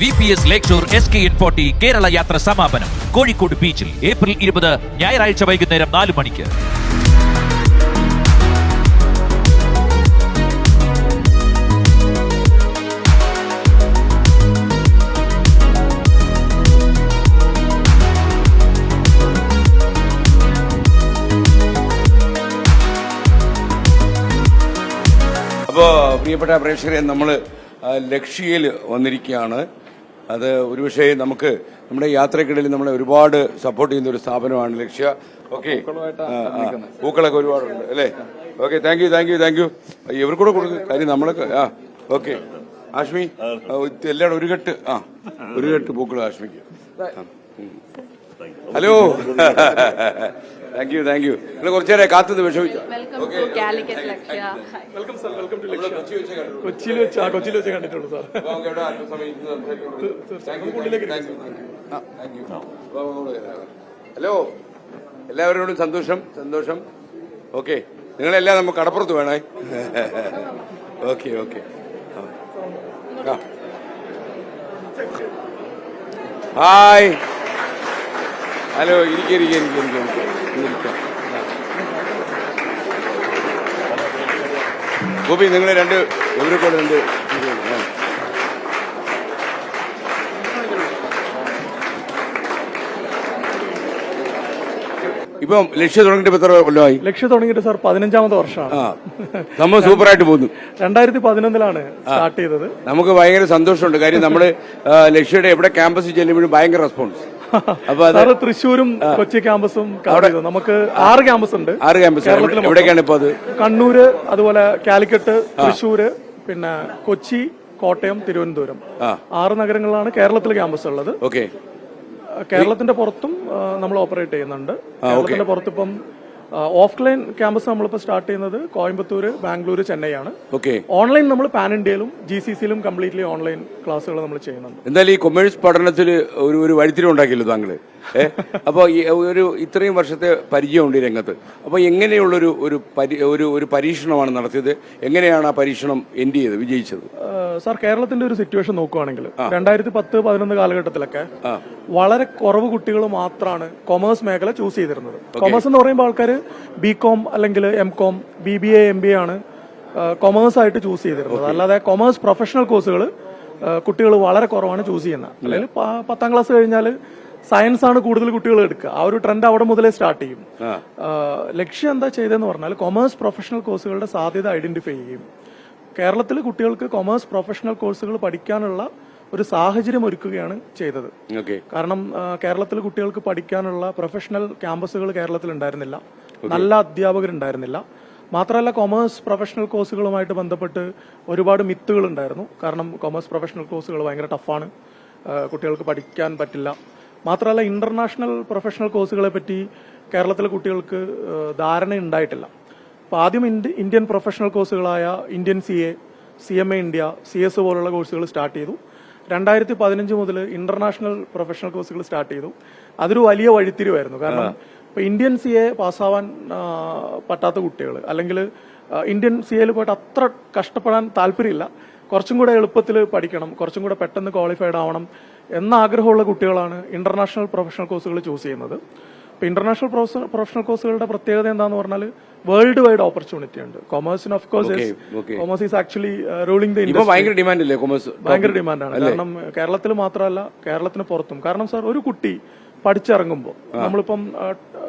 V P S lake shore S K N forty Kerala യാത്ര സമാപനം കോഴിക്കോട് ബീച്ചിൽ April ഇരുപത് ഞായറാഴ്ച വൈകുന്നേരം നാല് മണിക്ക്. അപ്പോൾ പ്രിയപ്പെട്ട പ്രേക്ഷകരെ നമ്മൾ ലക്ഷ്യയിൽ വന്നിരിക്കുകയാണ്. അത് ഒരുപക്ഷെ നമുക്ക് നമ്മുടെ യാത്രക്കിടയിൽ നമ്മളെ ഒരുപാട് സപ്പോർട്ട് ചെയ്യുന്ന ഒരു സ്ഥാപനമാണ് ലക്ഷ്യ. ഓക്കെ പൂക്കളൊക്കെ ഒരുപാടുണ്ട് അല്ലേ? Okay thank you thank you thank you ഇവർക്കൂടെ കൊടുക്കും. കാര്യം നമ്മളൊക്കെ ആ ഓക്കെ ആഷ്മി എല്ലാം ഒരു കെട്ട് ആ ഒരു കെട്ട് പൂക്കൾ ആഷ്മിക്ക്. Hello thank you thank you നിങ്ങൾ കുറച്ചേരെ കാത്തത് വിഷമിച്ചു welcome to Calicut Lakshya welcome sir welcome to. കൊച്ചിയിൽ വെച്ച് ആ കൊച്ചിയിൽ വെച്ച് കണ്ടിട്ടുള്ളൂ സാർ. ഹലോ. എല്ലാവരോടും സന്തോഷം സന്തോഷം. ഓക്കെ നിങ്ങളെല്ലാം നമുക്ക് കടപ്പുറത്ത് വേണേ. ഓക്കെ ഓക്കെ ഹായ് ഹലോ ഇരിക്കെ ഇരിക്കെ ഇരിക്കെ ഇരിക്കെ ഇരിക്കെ. ഗോപി നിങ്ങൾ രണ്ട് ഇവരെ കൂടെ രണ്ട് ഇപ്പം ലക്ഷ്യം തുടങ്ങിയിട്ട് എത്ര കൊല്ലമായി? ലക്ഷ്യം തുടങ്ങിയിട്ട് സാർ പതിനഞ്ചാമത്തെ വർഷമാണ്. നമ്മൾ നമ്മൾ സൂപ്പറായിട്ട് പോകുന്നു. രണ്ടായിരത്തി പതിനൊന്നിലാണ് സ്റ്റാർട്ട് ചെയ്തത്. നമുക്ക് ഭയങ്കര സന്തോഷമുണ്ട്. കാര്യം നമ്മൾ ലക്ഷ്യയുടെ എവിടെ ക്യാമ്പസിൽ ചെല്ലുമ്പോഴും ഭയങ്കര റെസ്പോൺസ്. അപ്പൊ തൃശ്ശൂരും കൊച്ചി ക്യാമ്പസും നമുക്ക് ആറ് ക്യാമ്പസ്. ഉണ്ട് ആറ് ക്യാമ്പസ് എവിടെയൊക്കെയാണ്. ഇപ്പൊ അത്? കണ്ണൂര് അതുപോലെ കാലിക്കറ്റ് തൃശ്ശൂര് പിന്നെ കൊച്ചി കോട്ടയം തിരുവനന്തപുരം. ആറ് നഗരങ്ങളിലാണ് കേരളത്തിൽ ക്യാമ്പസ് ഉള്ളത്. ഓക്കെ. കേരളത്തിന്റെ പുറത്തും നമ്മൾ ഓപ്പറേറ്റ് ചെയ്യുന്നുണ്ട്. കേരളത്തിന്റെ പുറത്തിപ്പം ഓഫ്ലൈൻ ക്യാമ്പസ് നമ്മളിപ്പോൾ സ്റ്റാർട്ട് ചെയ്യുന്നത് കോയമ്പത്തൂർ ബാംഗ്ലൂർ ചെന്നൈയാണ്. ഓക്കെ ഓൺലൈൻ നമ്മൾ പാൻ ഇന്ത്യയിലും ജി സി സിയിലും കംപ്ലീറ്റ്ലി ഓൺലൈൻ ക്ലാസ്സുകൾ നമ്മൾ ചെയ്യുന്നുണ്ട്. എന്തായാലും ഈ കൊമേഴ്സ് പഠനത്തിൽ ഒരു ഒരു വഴിത്തിരി ഉണ്ടാക്കിയല്ലോ താങ്കൾ അപ്പോൾ ഒരു ഇത്രയും വർഷത്തെ പരിചയമുണ്ട് ഈ രംഗത്ത്. അപ്പോൾ എങ്ങനെയുള്ളൊരു ഒരു ഒരു ഒരു പരീക്ഷണമാണ് നടത്തിയത്? എങ്ങനെയാണ് ആ പരീക്ഷണം എൻഡ് ചെയ്തത് വിജയിച്ചത്? സാർ കേരളത്തിന്റെ ഒരു സിറ്റുവേഷൻ നോക്കുവാണെങ്കിൽ രണ്ടായിരത്തി പത്ത് പതിനൊന്ന് കാലഘട്ടത്തിലൊക്കെ വളരെ കുറവ് കുട്ടികൾ മാത്രമാണ് കൊമേഴ്സ് മേഖല ചൂസ് ചെയ്തിരുന്നത്. കൊമേഴ്സ് എന്ന് പറയുമ്പോൾ ആൾക്കാർ ബി കോം അല്ലെങ്കിൽ M com B B A M B ആണ് കൊമേഴ്സ് ആയിട്ട് ചൂസ് ചെയ്തിരുന്നത്. അല്ലാതെ കൊമേഴ്സ് പ്രൊഫഷണൽ കോഴ്സുകൾ കുട്ടികൾ വളരെ കുറവാണ് ചൂസ് ചെയ്യുന്നത്. അല്ലെങ്കിൽ പത്താം ക്ലാസ് കഴിഞ്ഞാൽ സയൻസ് ആണ് കൂടുതൽ കുട്ടികൾ എടുക്കുക. ആ ഒരു ട്രെൻഡ് അവിടെ മുതലേ സ്റ്റാർട്ട് ചെയ്യും. ലക്ഷ്യം എന്താ ചെയ്തതെന്ന് പറഞ്ഞാൽ കൊമേഴ്സ് പ്രൊഫഷണൽ കോഴ്സുകളുടെ സാധ്യത ഐഡന്റിഫൈ ചെയ്യും കേരളത്തിൽ കുട്ടികൾക്ക് കൊമേഴ്സ് പ്രൊഫഷണൽ കോഴ്സുകൾ പഠിക്കാനുള്ള ഒരു സാഹചര്യം ഒരുക്കുകയാണ് ചെയ്തത്. കാരണം കേരളത്തിലെ കേരളത്തിൽ കുട്ടികൾക്ക് പഠിക്കാനുള്ള പ്രൊഫഷണൽ ക്യാമ്പസുകൾ കേരളത്തിൽ ഉണ്ടായിരുന്നില്ല. നല്ല അധ്യാപകരുണ്ടായിരുന്നില്ല. മാത്രമല്ല കൊമേഴ്സ് പ്രൊഫഷണൽ കോഴ്സുകളുമായിട്ട് ബന്ധപ്പെട്ട് ഒരുപാട് മിത്തുകൾ ഉണ്ടായിരുന്നു. കാരണം കൊമേഴ്സ് പ്രൊഫഷണൽ കോഴ്സുകൾ ഭയങ്കര ടഫാണ്. കുട്ടികൾക്ക് പഠിക്കാൻ പറ്റില്ല. മാത്രമല്ല ഇന്റർനാഷണൽ പ്രൊഫഷണൽ കോഴ്സുകളെ പറ്റി കേരളത്തിലെ കുട്ടികൾക്ക് ധാരണ ഉണ്ടായിട്ടില്ല. അപ്പോൾ ആദ്യം Indian professional കോഴ്സുകളായ Indian C A C M A India C S പോലുള്ള കോഴ്സുകൾ സ്റ്റാർട്ട് ചെയ്തു. രണ്ടായിരത്തി പതിനഞ്ച് മുതൽ ഇന്റർനാഷണൽ പ്രൊഫഷണൽ കോഴ്സുകൾ സ്റ്റാർട്ട് ചെയ്തു. അതൊരു വലിയ വഴിത്തിരിവായിരുന്നു. കാരണം ഇപ്പൊ ഇന്ത്യൻ സി എ പാസ്സാവാൻ പറ്റാത്ത കുട്ടികൾ അല്ലെങ്കിൽ ഇന്ത്യൻ സി എയിൽ പോയിട്ട് അത്ര കഷ്ടപ്പെടാൻ താല്പര്യമില്ല. കുറച്ചും കൂടെ എളുപ്പത്തിൽ പഠിക്കണം. കുറച്ചും കൂടെ പെട്ടെന്ന് ക്വാളിഫൈഡ് ആവണം എന്ന ആഗ്രഹമുള്ള കുട്ടികളാണ് ഇന്റർനാഷണൽ പ്രൊഫഷണൽ കോഴ്സുകൾ ചൂസ് ചെയ്യുന്നത്. ഇപ്പൊ ഇന്റർനാഷണൽ പ്രൊഫഷണൽ കോഴ്സുകളുടെ പ്രത്യേകത എന്താന്ന് പറഞ്ഞാൽ വേൾഡ് വൈഡ് ഓപ്പർച്യൂണിറ്റി ഉണ്ട് കൊമേഴ്സിന് of course commerce commerce is actually ruling the industry ഭയങ്കര ഡിമാൻഡ് അല്ലേ കൊമേഴ്സ് ഭയങ്കര ഡിമാൻഡാണ് കാരണം കേരളത്തിൽ മാത്രമല്ല കേരളത്തിന് പുറത്തും. കാരണം സാർ ഒരു കുട്ടി പഠിച്ചിറങ്ങുമ്പോൾ നമ്മളിപ്പം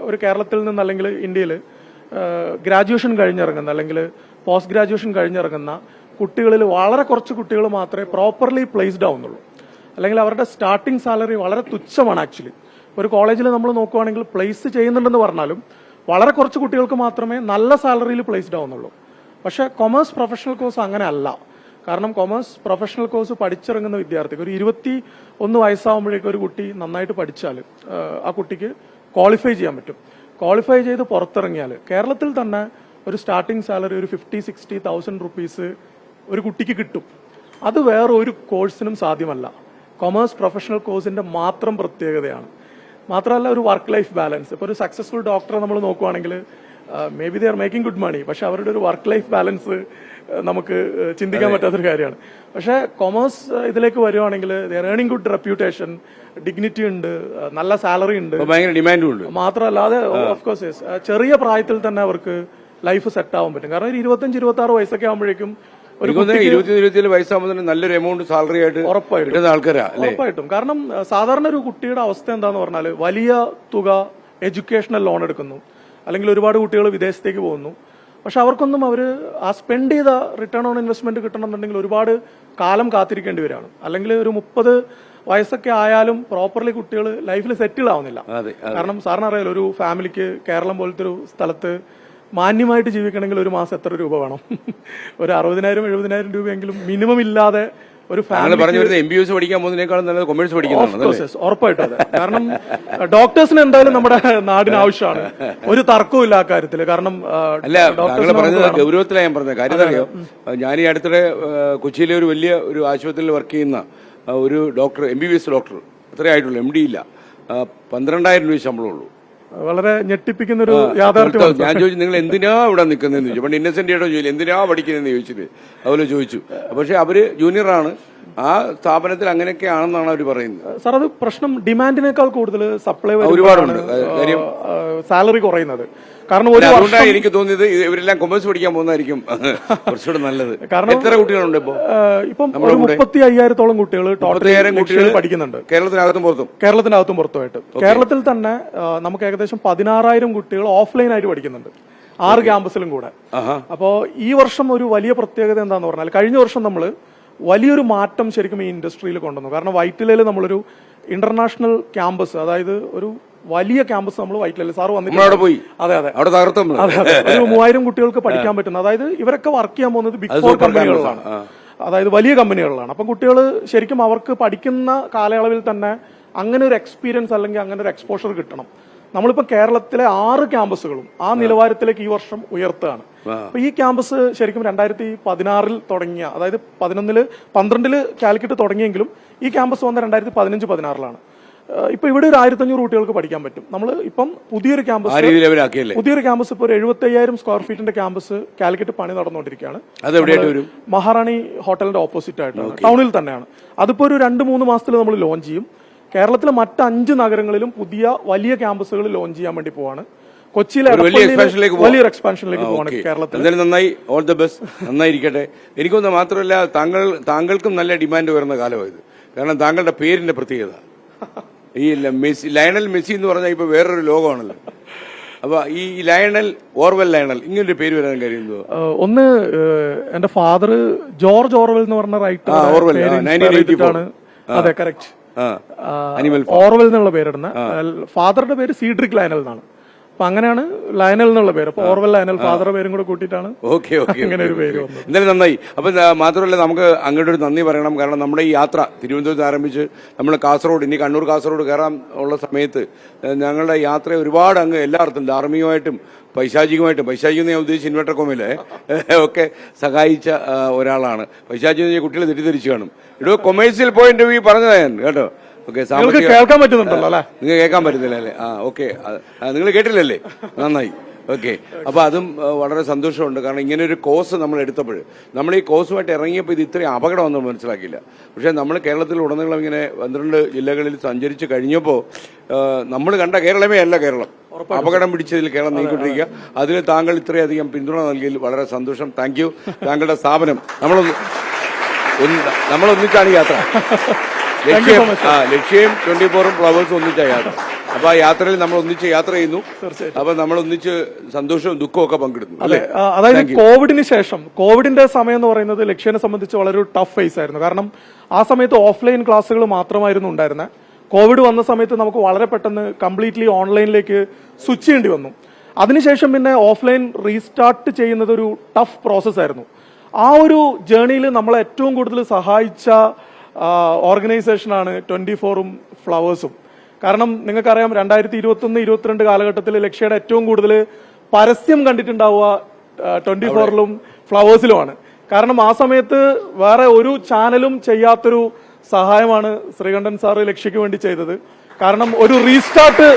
ഒരു കേരളത്തിൽ നിന്ന് അല്ലെങ്കിൽ ഇന്ത്യയിൽ ഗ്രാജുവേഷൻ കഴിഞ്ഞിറങ്ങുന്ന അല്ലെങ്കിൽ പോസ്റ്റ് ഗ്രാജുവേഷൻ കഴിഞ്ഞിറങ്ങുന്ന കുട്ടികളിൽ വളരെ കുറച്ച് കുട്ടികൾ മാത്രമേ പ്രോപ്പർലി പ്ലേസ്ഡ് ആവുന്നുള്ളൂ. അല്ലെങ്കിൽ അവരുടെ സ്റ്റാർട്ടിംഗ് സാലറി വളരെ തുച്ഛമാണ് ആക്ച്വലി ഒരു കോളേജിൽ നമ്മൾ നോക്കുവാണെങ്കിൽ പ്ലേസ് ചെയ്യുന്നുണ്ടെന്ന് പറഞ്ഞാലും വളരെ കുറച്ച് കുട്ടികൾക്ക് മാത്രമേ നല്ല സാലറിയിൽ പ്ലേസ്ഡ് ആവുന്നുള്ളൂ. പക്ഷേ കൊമേഴ്സ് പ്രൊഫഷണൽ കോഴ്സ് അങ്ങനെ അല്ല കാരണം കൊമേഴ്സ് പ്രൊഫഷണൽ കോഴ്സ് പഠിച്ചിറങ്ങുന്ന വിദ്യാർത്ഥിക്ക് ഒരു ഇരുപത്തി ഒന്ന് വയസ്സാകുമ്പോഴേക്കും ഒരു കുട്ടി നന്നായിട്ട് പഠിച്ചാൽ ആ കുട്ടിക്ക് ക്വാളിഫൈ ചെയ്യാൻ പറ്റും. ക്വാളിഫൈ ചെയ്ത് പുറത്തിറങ്ങിയാൽ കേരളത്തിൽ തന്നെ ഒരു സ്റ്റാർട്ടിംഗ് സാലറി ഒരു ഫിഫ്റ്റി സിക്സ്റ്റി തൗസൻഡ് റുപ്പീസ് ഒരു കുട്ടിക്ക് കിട്ടും. അത് വേറെ ഒരു കോഴ്സിനും സാധ്യമല്ല. കൊമേഴ്സ് പ്രൊഫഷണൽ കോഴ്സിന്റെ മാത്രം പ്രത്യേകതയാണ്. മാത്രമല്ല ഒരു വർക്ക് ലൈഫ് ബാലൻസ് ഇപ്പോൾ ഒരു സക്സസ്ഫുൾ ഡോക്ടറെ നമ്മൾ നോക്കുവാണെങ്കിൽ maybe they are making good money പക്ഷെ അവരുടെ ഒരു വർക്ക് ലൈഫ് ബാലൻസ് നമുക്ക് ചിന്തിക്കാൻ പറ്റാത്തൊരു കാര്യമാണ്. പക്ഷേ കൊമേഴ്സ് ഇതിലേക്ക് വരുവാണെങ്കിൽ ഏർണിംഗ് ഗുഡ് റെപ്യൂട്ടേഷൻ ഡിഗ്നിറ്റി ഉണ്ട് നല്ല സാലറി ഉണ്ട്. ഭയങ്കര ഡിമാൻഡും ഉണ്ട്. മാത്രമല്ല അതെ ഓഫ് കോഴ്സ് ചെറിയ പ്രായത്തിൽ തന്നെ അവർക്ക് ലൈഫ് സെറ്റ് ആവാൻ പറ്റും. കാരണം ഒരു ഇരുപത്തഞ്ച് ഇരുപത്തി ആറ് വയസ്സൊക്കെ ആകുമ്പോഴേക്കും ഇരുപത്തി ഇരുപത്തിയേഴ് വയസ്സാകുമ്പോൾ തന്നെ നല്ലൊരു എമൗണ്ട് സാലറി ആയിട്ട് ഉറപ്പായിട്ടും. ആൾക്കാരാ ഉറപ്പായിട്ടും. കാരണം സാധാരണ ഒരു കുട്ടിയുടെ അവസ്ഥ എന്താന്ന് പറഞ്ഞാൽ വലിയ തുക എഡ്യൂക്കേഷണൽ ലോൺ എടുക്കുന്നു. അല്ലെങ്കിൽ ഒരുപാട് കുട്ടികൾ വിദേശത്തേക്ക് പോകുന്നു. പക്ഷെ അവർക്കൊന്നും അവർ ആ സ്പെൻഡ് ചെയ്ത റിട്ടേൺ ഓൺ ഇൻവെസ്റ്റ്മെന്റ് കിട്ടണമെന്നുണ്ടെങ്കിൽ ഒരുപാട് കാലം കാത്തിരിക്കേണ്ടി വരികയാണ്. അല്ലെങ്കിൽ ഒരു മുപ്പത് വയസ്സൊക്കെ ആയാലും പ്രോപ്പർലി കുട്ടികൾ ലൈഫിൽ സെറ്റിൽ ആവുന്നില്ല. കാരണം സാറിന് അറിയാലോ ഒരു ഫാമിലിക്ക് കേരളം പോലത്തെ ഒരു സ്ഥലത്ത് മാന്യമായിട്ട് ജീവിക്കണമെങ്കിൽ ഒരു മാസം എത്ര രൂപ വേണം? ഒരു അറുപതിനായിരം എഴുപതിനായിരം രൂപയെങ്കിലും മിനിമം ഇല്ലാതെ ഒരു ഫാമിലി പറഞ്ഞു വരുന്നത് എം ബി എസ് പഠിക്കാൻ പോകുന്നതിനേക്കാളും നല്ലത് കൊമേഴ്സ്. ഉറപ്പായിട്ടും അതെ. കാരണം ഡോക്ടേഴ്സിന് എന്തായാലും നമ്മുടെ നാടിന് ആവശ്യമാണ്. ഒരു തർക്കവും ഇല്ല ആ കാര്യത്തിൽ കാരണം അല്ല താങ്കൾ പറഞ്ഞത് ഗൗരവത്തിലാണ് ഞാൻ പറഞ്ഞത്. കാര്യം അറിയോ ഞാൻ ഈ അടുത്തിടെ കൊച്ചിയിലെ ഒരു വലിയ ഒരു ആശുപത്രിയിൽ വർക്ക് ചെയ്യുന്ന ഒരു doctor M B B S doctor അത്രേ ആയിട്ടുള്ളൂ എം ഡി ഇല്ല. പന്ത്രണ്ടായിരം രൂപ ശമ്പളമുള്ളൂ. വളരെ ഞെട്ടിപ്പിക്കുന്ന ഒരു യാഥാർത്ഥ്യം ഞാൻ ചോദിച്ചു നിങ്ങൾ എന്തിനാ ഇവിടെ നിൽക്കുന്നതെന്ന് ചോദിച്ചു? പണ്ട് ഇന്നസെന്റ് ആയിട്ടോ ചോദിച്ചു എന്തിനാ പഠിക്കുന്നതെന്ന്? ചോദിച്ചിട്ട് അതുപോലെ ചോദിച്ചു. പക്ഷെ അവർ ജൂനിയറാണ് ആ സ്ഥാപനത്തിൽ അങ്ങനെയൊക്കെ ആണെന്നാണ് അവർ പറയുന്നത്. സാർ അത് പ്രശ്നം ഡിമാൻഡിനേക്കാൾ കൂടുതൽ സപ്ലൈ ഒരുപാടുണ്ട്. സാലറി കുറയുന്നത്. കാരണം ഒരു അതുകൊണ്ടാണ് എനിക്ക് തോന്നിയത് ഇവരെല്ലാം കൊമേഴ്സ് പഠിക്കാൻ പോകുന്നതായിരിക്കും. കുറച്ചുകൂടെ നല്ലത്. കാരണം- എത്ര കുട്ടികളുണ്ട് ഇപ്പോ? ഇപ്പം ഒരു മുപ്പത്തി അയ്യായിരത്തോളം കുട്ടികൾ ടോട്ടൽ കുട്ടികൾ പഠിക്കുന്നുണ്ട്. കേരളത്തിനകത്തും പുറത്തും? കേരളത്തിനകത്തും പുറത്തുമായിട്ട്. കേരളത്തിൽ തന്നെ നമുക്ക് ഏകദേശം പതിനാറായിരം കുട്ടികൾ ഓഫ്ലൈൻ ആയിട്ട് പഠിക്കുന്നുണ്ട്. ആറ് ക്യാമ്പസിലും കൂടെ. അപ്പോ അപ്പോൾ ഈ വർഷം ഒരു വലിയ പ്രത്യേകത എന്താന്ന് പറഞ്ഞാൽ കഴിഞ്ഞ വർഷം നമ്മൾ വലിയൊരു മാറ്റം ശരിക്കും ഈ ഇൻഡസ്ട്രിയിൽ കൊണ്ടുവന്നു. കാരണം വൈറ്റിലയിൽ നമ്മളൊരു ഇന്റർനാഷണൽ ക്യാമ്പസ് അതായത് ഒരു വലിയ ക്യാമ്പസ് നമ്മൾ വൈറ്റിലല്ലേ? സാർ വന്നിട്ട് പോയി. അതെ അതെ. അവിടെ തകർത്തും ഒരു മൂവായിരം കുട്ടികൾക്ക് പഠിക്കാൻ പറ്റുന്ന അതായത് ഇവരൊക്കെ വർക്ക് ചെയ്യാൻ പോകുന്നത് ബിഗ് ഫോർ കമ്പനികളിലാണ് അതായത് വലിയ കമ്പനികളിലാണ്. അപ്പം കുട്ടികൾ ശരിക്കും അവർക്ക് പഠിക്കുന്ന കാലയളവിൽ തന്നെ അങ്ങനെ ഒരു എക്സ്പീരിയൻസ് അല്ലെങ്കിൽ അങ്ങനെ ഒരു എക്സ്പോഷർ കിട്ടണം. നമ്മളിപ്പോൾ കേരളത്തിലെ ആറ് ക്യാമ്പസുകളും ആ നിലവാരത്തിലേക്ക് ഈ വർഷം ഉയർത്തുകയാണ്. അപ്പൊ ഈ ക്യാമ്പസ് ശരിക്കും രണ്ടായിരത്തി പതിനാറിൽ തുടങ്ങിയ അതായത് പതിനൊന്നിൽ പന്ത്രണ്ടിൽ കാലിക്കറ്റ് തുടങ്ങിയെങ്കിലും ഈ ക്യാമ്പസ് വന്ന രണ്ടായിരത്തി പതിനഞ്ച് പതിനാറിലാണ്. ഇപ്പൊ ഇവിടെ ഒരു ആയിരത്തഞ്ഞൂറ് കുട്ടികൾക്ക് പഠിക്കാൻ പറ്റും. നമ്മൾ ഇപ്പം പുതിയൊരു ക്യാമ്പസ് പുതിയൊരു ക്യാമ്പസ് ഇപ്പോൾ ഒരു എഴുപത്തി അയ്യായിരം സ്ക്വയർ ഫീറ്റിന്റെ ക്യാമ്പസ് കാലിക്കറ്റ് പണി നടന്നുകൊണ്ടിരിക്കുകയാണ്. വരും? മഹാറാണി ഹോട്ടലിന്റെ ഓപ്പോസിറ്റ് ആയിട്ടാണ് ടൗണിൽ തന്നെയാണ്. അതിപ്പോ ഒരു രണ്ട് മൂന്ന് മാസത്തിൽ നമ്മൾ ലോഞ്ച് ചെയ്യും. കേരളത്തിലെ മറ്റ് അഞ്ച് നഗരങ്ങളിലും പുതിയ വലിയ ക്യാമ്പസുകൾ ലോഞ്ച് ചെയ്യാൻ വേണ്ടി പോവാണ്. കൊച്ചിയിലെ വലിയൊരു എക്സ്പാൻഷനിലേക്ക് പോവാണ്. കേരളത്തിൽ എന്തായാലും നന്നായി ഓൾ ദ ബെസ്റ്റ് നന്നായിരിക്കട്ടെ. എനിക്കൊന്ന് മാത്രമല്ല താങ്കൾ താങ്കൾക്കും നല്ല ഡിമാൻഡ് വരുന്ന കാലമായത് കാരണം താങ്കളുടെ പേരിന്റെ പ്രത്യേകത. ഈ മെസ്സി ലയണൽ മെസ്സി എന്ന് പറഞ്ഞാൽ ഇപ്പൊ വേറൊരു ലോകമാണല്ലോ. അപ്പൊ ഈ ലയണൽ ഓർവെൽ ലയണൽ ഇങ്ങനൊരു പേര് വരാൻ കഴിയുന്നത് ഒന്ന് എന്റെ ഫാദർ ജോർജ് ഓർവെൽ എന്ന് പറഞ്ഞ റൈറ്റർ ആ, ഓർവെൽ. ആ, 1984. അതെ കറക്റ്റ് ഓർവെൽ എന്നുള്ള പേരിടുന്ന. ഫാദറുടെ പേര് സീഡ്രിക് ലയനൽ എന്നാണ്. അപ്പൊ അങ്ങനെയാണ് ലയനൽ എന്നുള്ള പേര്. അപ്പൊ ഓർവൽ ലയനൽ ഫാദർ പേരും കൂടെ കൂട്ടിയിട്ടാണ് ഓക്കെ ഓക്കെ അങ്ങനെ ഒരു പേര് വന്നത്. എന്തായാലും നന്നായി. അപ്പൊ മാത്രമല്ല നമുക്ക് അങ്ങോട്ട് ഒരു നന്ദി പറയണം. കാരണം നമ്മുടെ ഈ യാത്ര തിരുവനന്തപുരത്ത് ആരംഭിച്ച് നമ്മൾ കാസർഗോഡ് ഇനി കണ്ണൂർ കാസർഗോഡ് കയറാൻ ഉള്ള സമയത്ത് ഞങ്ങളുടെ യാത്ര ഒരുപാട് അങ്ങ് എല്ലായിടത്തും ധാർമ്മികമായിട്ടും പൈശാചികമായിട്ടും. പൈശാചികം ഞാൻ ഉദ്ദേശിച്ച ഇൻവെർട്ടർ കോമിലെ ഒക്കെ സഹായിച്ച ഒരാളാണ്. പൈശാചികം കുട്ടികളെ തെറ്റിദ്ധരിച്ചു കാണും. ഇവിടെ കൊമേഴ്സ്യൽ പോയിന്റ് വ്യൂ പറഞ്ഞതാണ് കേട്ടോ? ഓക്കെ നിങ്ങൾക്ക് കേൾക്കാൻ പറ്റുന്നുണ്ടല്ലോ അല്ലേ? നിങ്ങൾ കേൾക്കാൻ പറ്റുന്നില്ല അല്ലേ? ആ ഓക്കെ. നിങ്ങൾ കേട്ടില്ലല്ലേ? നന്നായി. ഓക്കെ. അപ്പൊ അതും വളരെ സന്തോഷമുണ്ട്. കാരണം ഇങ്ങനെ ഒരു കോഴ്സ് നമ്മൾ എടുത്തപ്പോൾ നമ്മൾ ഈ കോഴ്സുമായിട്ട് ഇറങ്ങിയപ്പോൾ ഇത് ഇത്രയും അപകടമൊന്നും മനസ്സിലാക്കിയില്ല. പക്ഷേ നമ്മൾ കേരളത്തിൽ ഉടനീളം ഇങ്ങനെ പന്ത്രണ്ട് ജില്ലകളിൽ സഞ്ചരിച്ച് കഴിഞ്ഞപ്പോൾ നമ്മൾ കണ്ട കേരളമേ അല്ല കേരളം. അപകടം പിടിച്ചതിൽ കേരളം നീങ്ങിക്കൊണ്ടിരിക്കുക അതിൽ താങ്കൾ ഇത്രയധികം പിന്തുണ നൽകിയതിൽ വളരെ സന്തോഷം. Thank you. താങ്കളുടെ സ്ഥാപനം. നമ്മളൊന്ന് നമ്മളൊന്നിച്ചാണ് യാത്ര. ലക്ഷ്യം. ആ ലക്ഷ്യം ട്വന്റി ഫോറും ഫ്ലവേഴ്സും ഒന്നിച്ച യാത്ര അപ്പൊ ആ യാത്രയിൽ നമ്മൾ ഒന്നിച്ച് യാത്ര ചെയ്യുന്നു. അപ്പൊ നമ്മൾ ഒന്നിച്ച് സന്തോഷവും ദുഃഖവും ഒക്കെ പങ്കിടുന്നു അല്ലെ? അതായത് കോവിഡിന് ശേഷം കോവിഡിന്റെ സമയം എന്ന് പറയുന്നത് ലക്ഷ്യനെ സംബന്ധിച്ച് വളരെ ഒരു ടഫ് ഫേസ് ആയിരുന്നു. കാരണം ആ സമയത്ത് ഓഫ്ലൈൻ ക്ലാസ്സുകൾ മാത്രമായിരുന്നു ഉണ്ടായിരുന്നത് കോവിഡ് വന്ന സമയത്ത് നമുക്ക് വളരെ പെട്ടെന്ന് കംപ്ലീറ്റ്ലി ഓൺലൈനിലേക്ക് സ്വിച്ച് ചെയ്യേണ്ടി വന്നു. അതിനുശേഷം പിന്നെ ഓഫ്ലൈൻ റീസ്റ്റാർട്ട് ചെയ്യുന്നത് ഒരു ടഫ് പ്രോസസ്സായിരുന്നു ആ ഒരു ജേണിയിൽ നമ്മളെ ഏറ്റവും കൂടുതൽ സഹായിച്ച ഓർഗനൈസേഷനാണ് ട്വന്റി ഫോറും ഫ്ലവേഴ്സും കാരണം നിങ്ങൾക്കറിയാം രണ്ടായിരത്തി ഇരുപത്തൊന്ന് ഇരുപത്തിരണ്ട് കാലഘട്ടത്തിൽ ലക്ഷ്യയുടെ ഏറ്റവും കൂടുതൽ പരസ്യം കണ്ടിട്ടുണ്ടാവുക ട്വന്റി ഫോറിലും ഫ്ലവേഴ്സിലുമാണ് കാരണം ആ സമയത്ത് വേറെ ഒരു ചാനലും ചെയ്യാത്തൊരു സഹായമാണ് ശ്രീകണ്ഠൻ സാർ ലക്ഷ്യക്ക് വേണ്ടി ചെയ്തത്. കാരണം ഒരു റീസ്റ്റാർട്ട്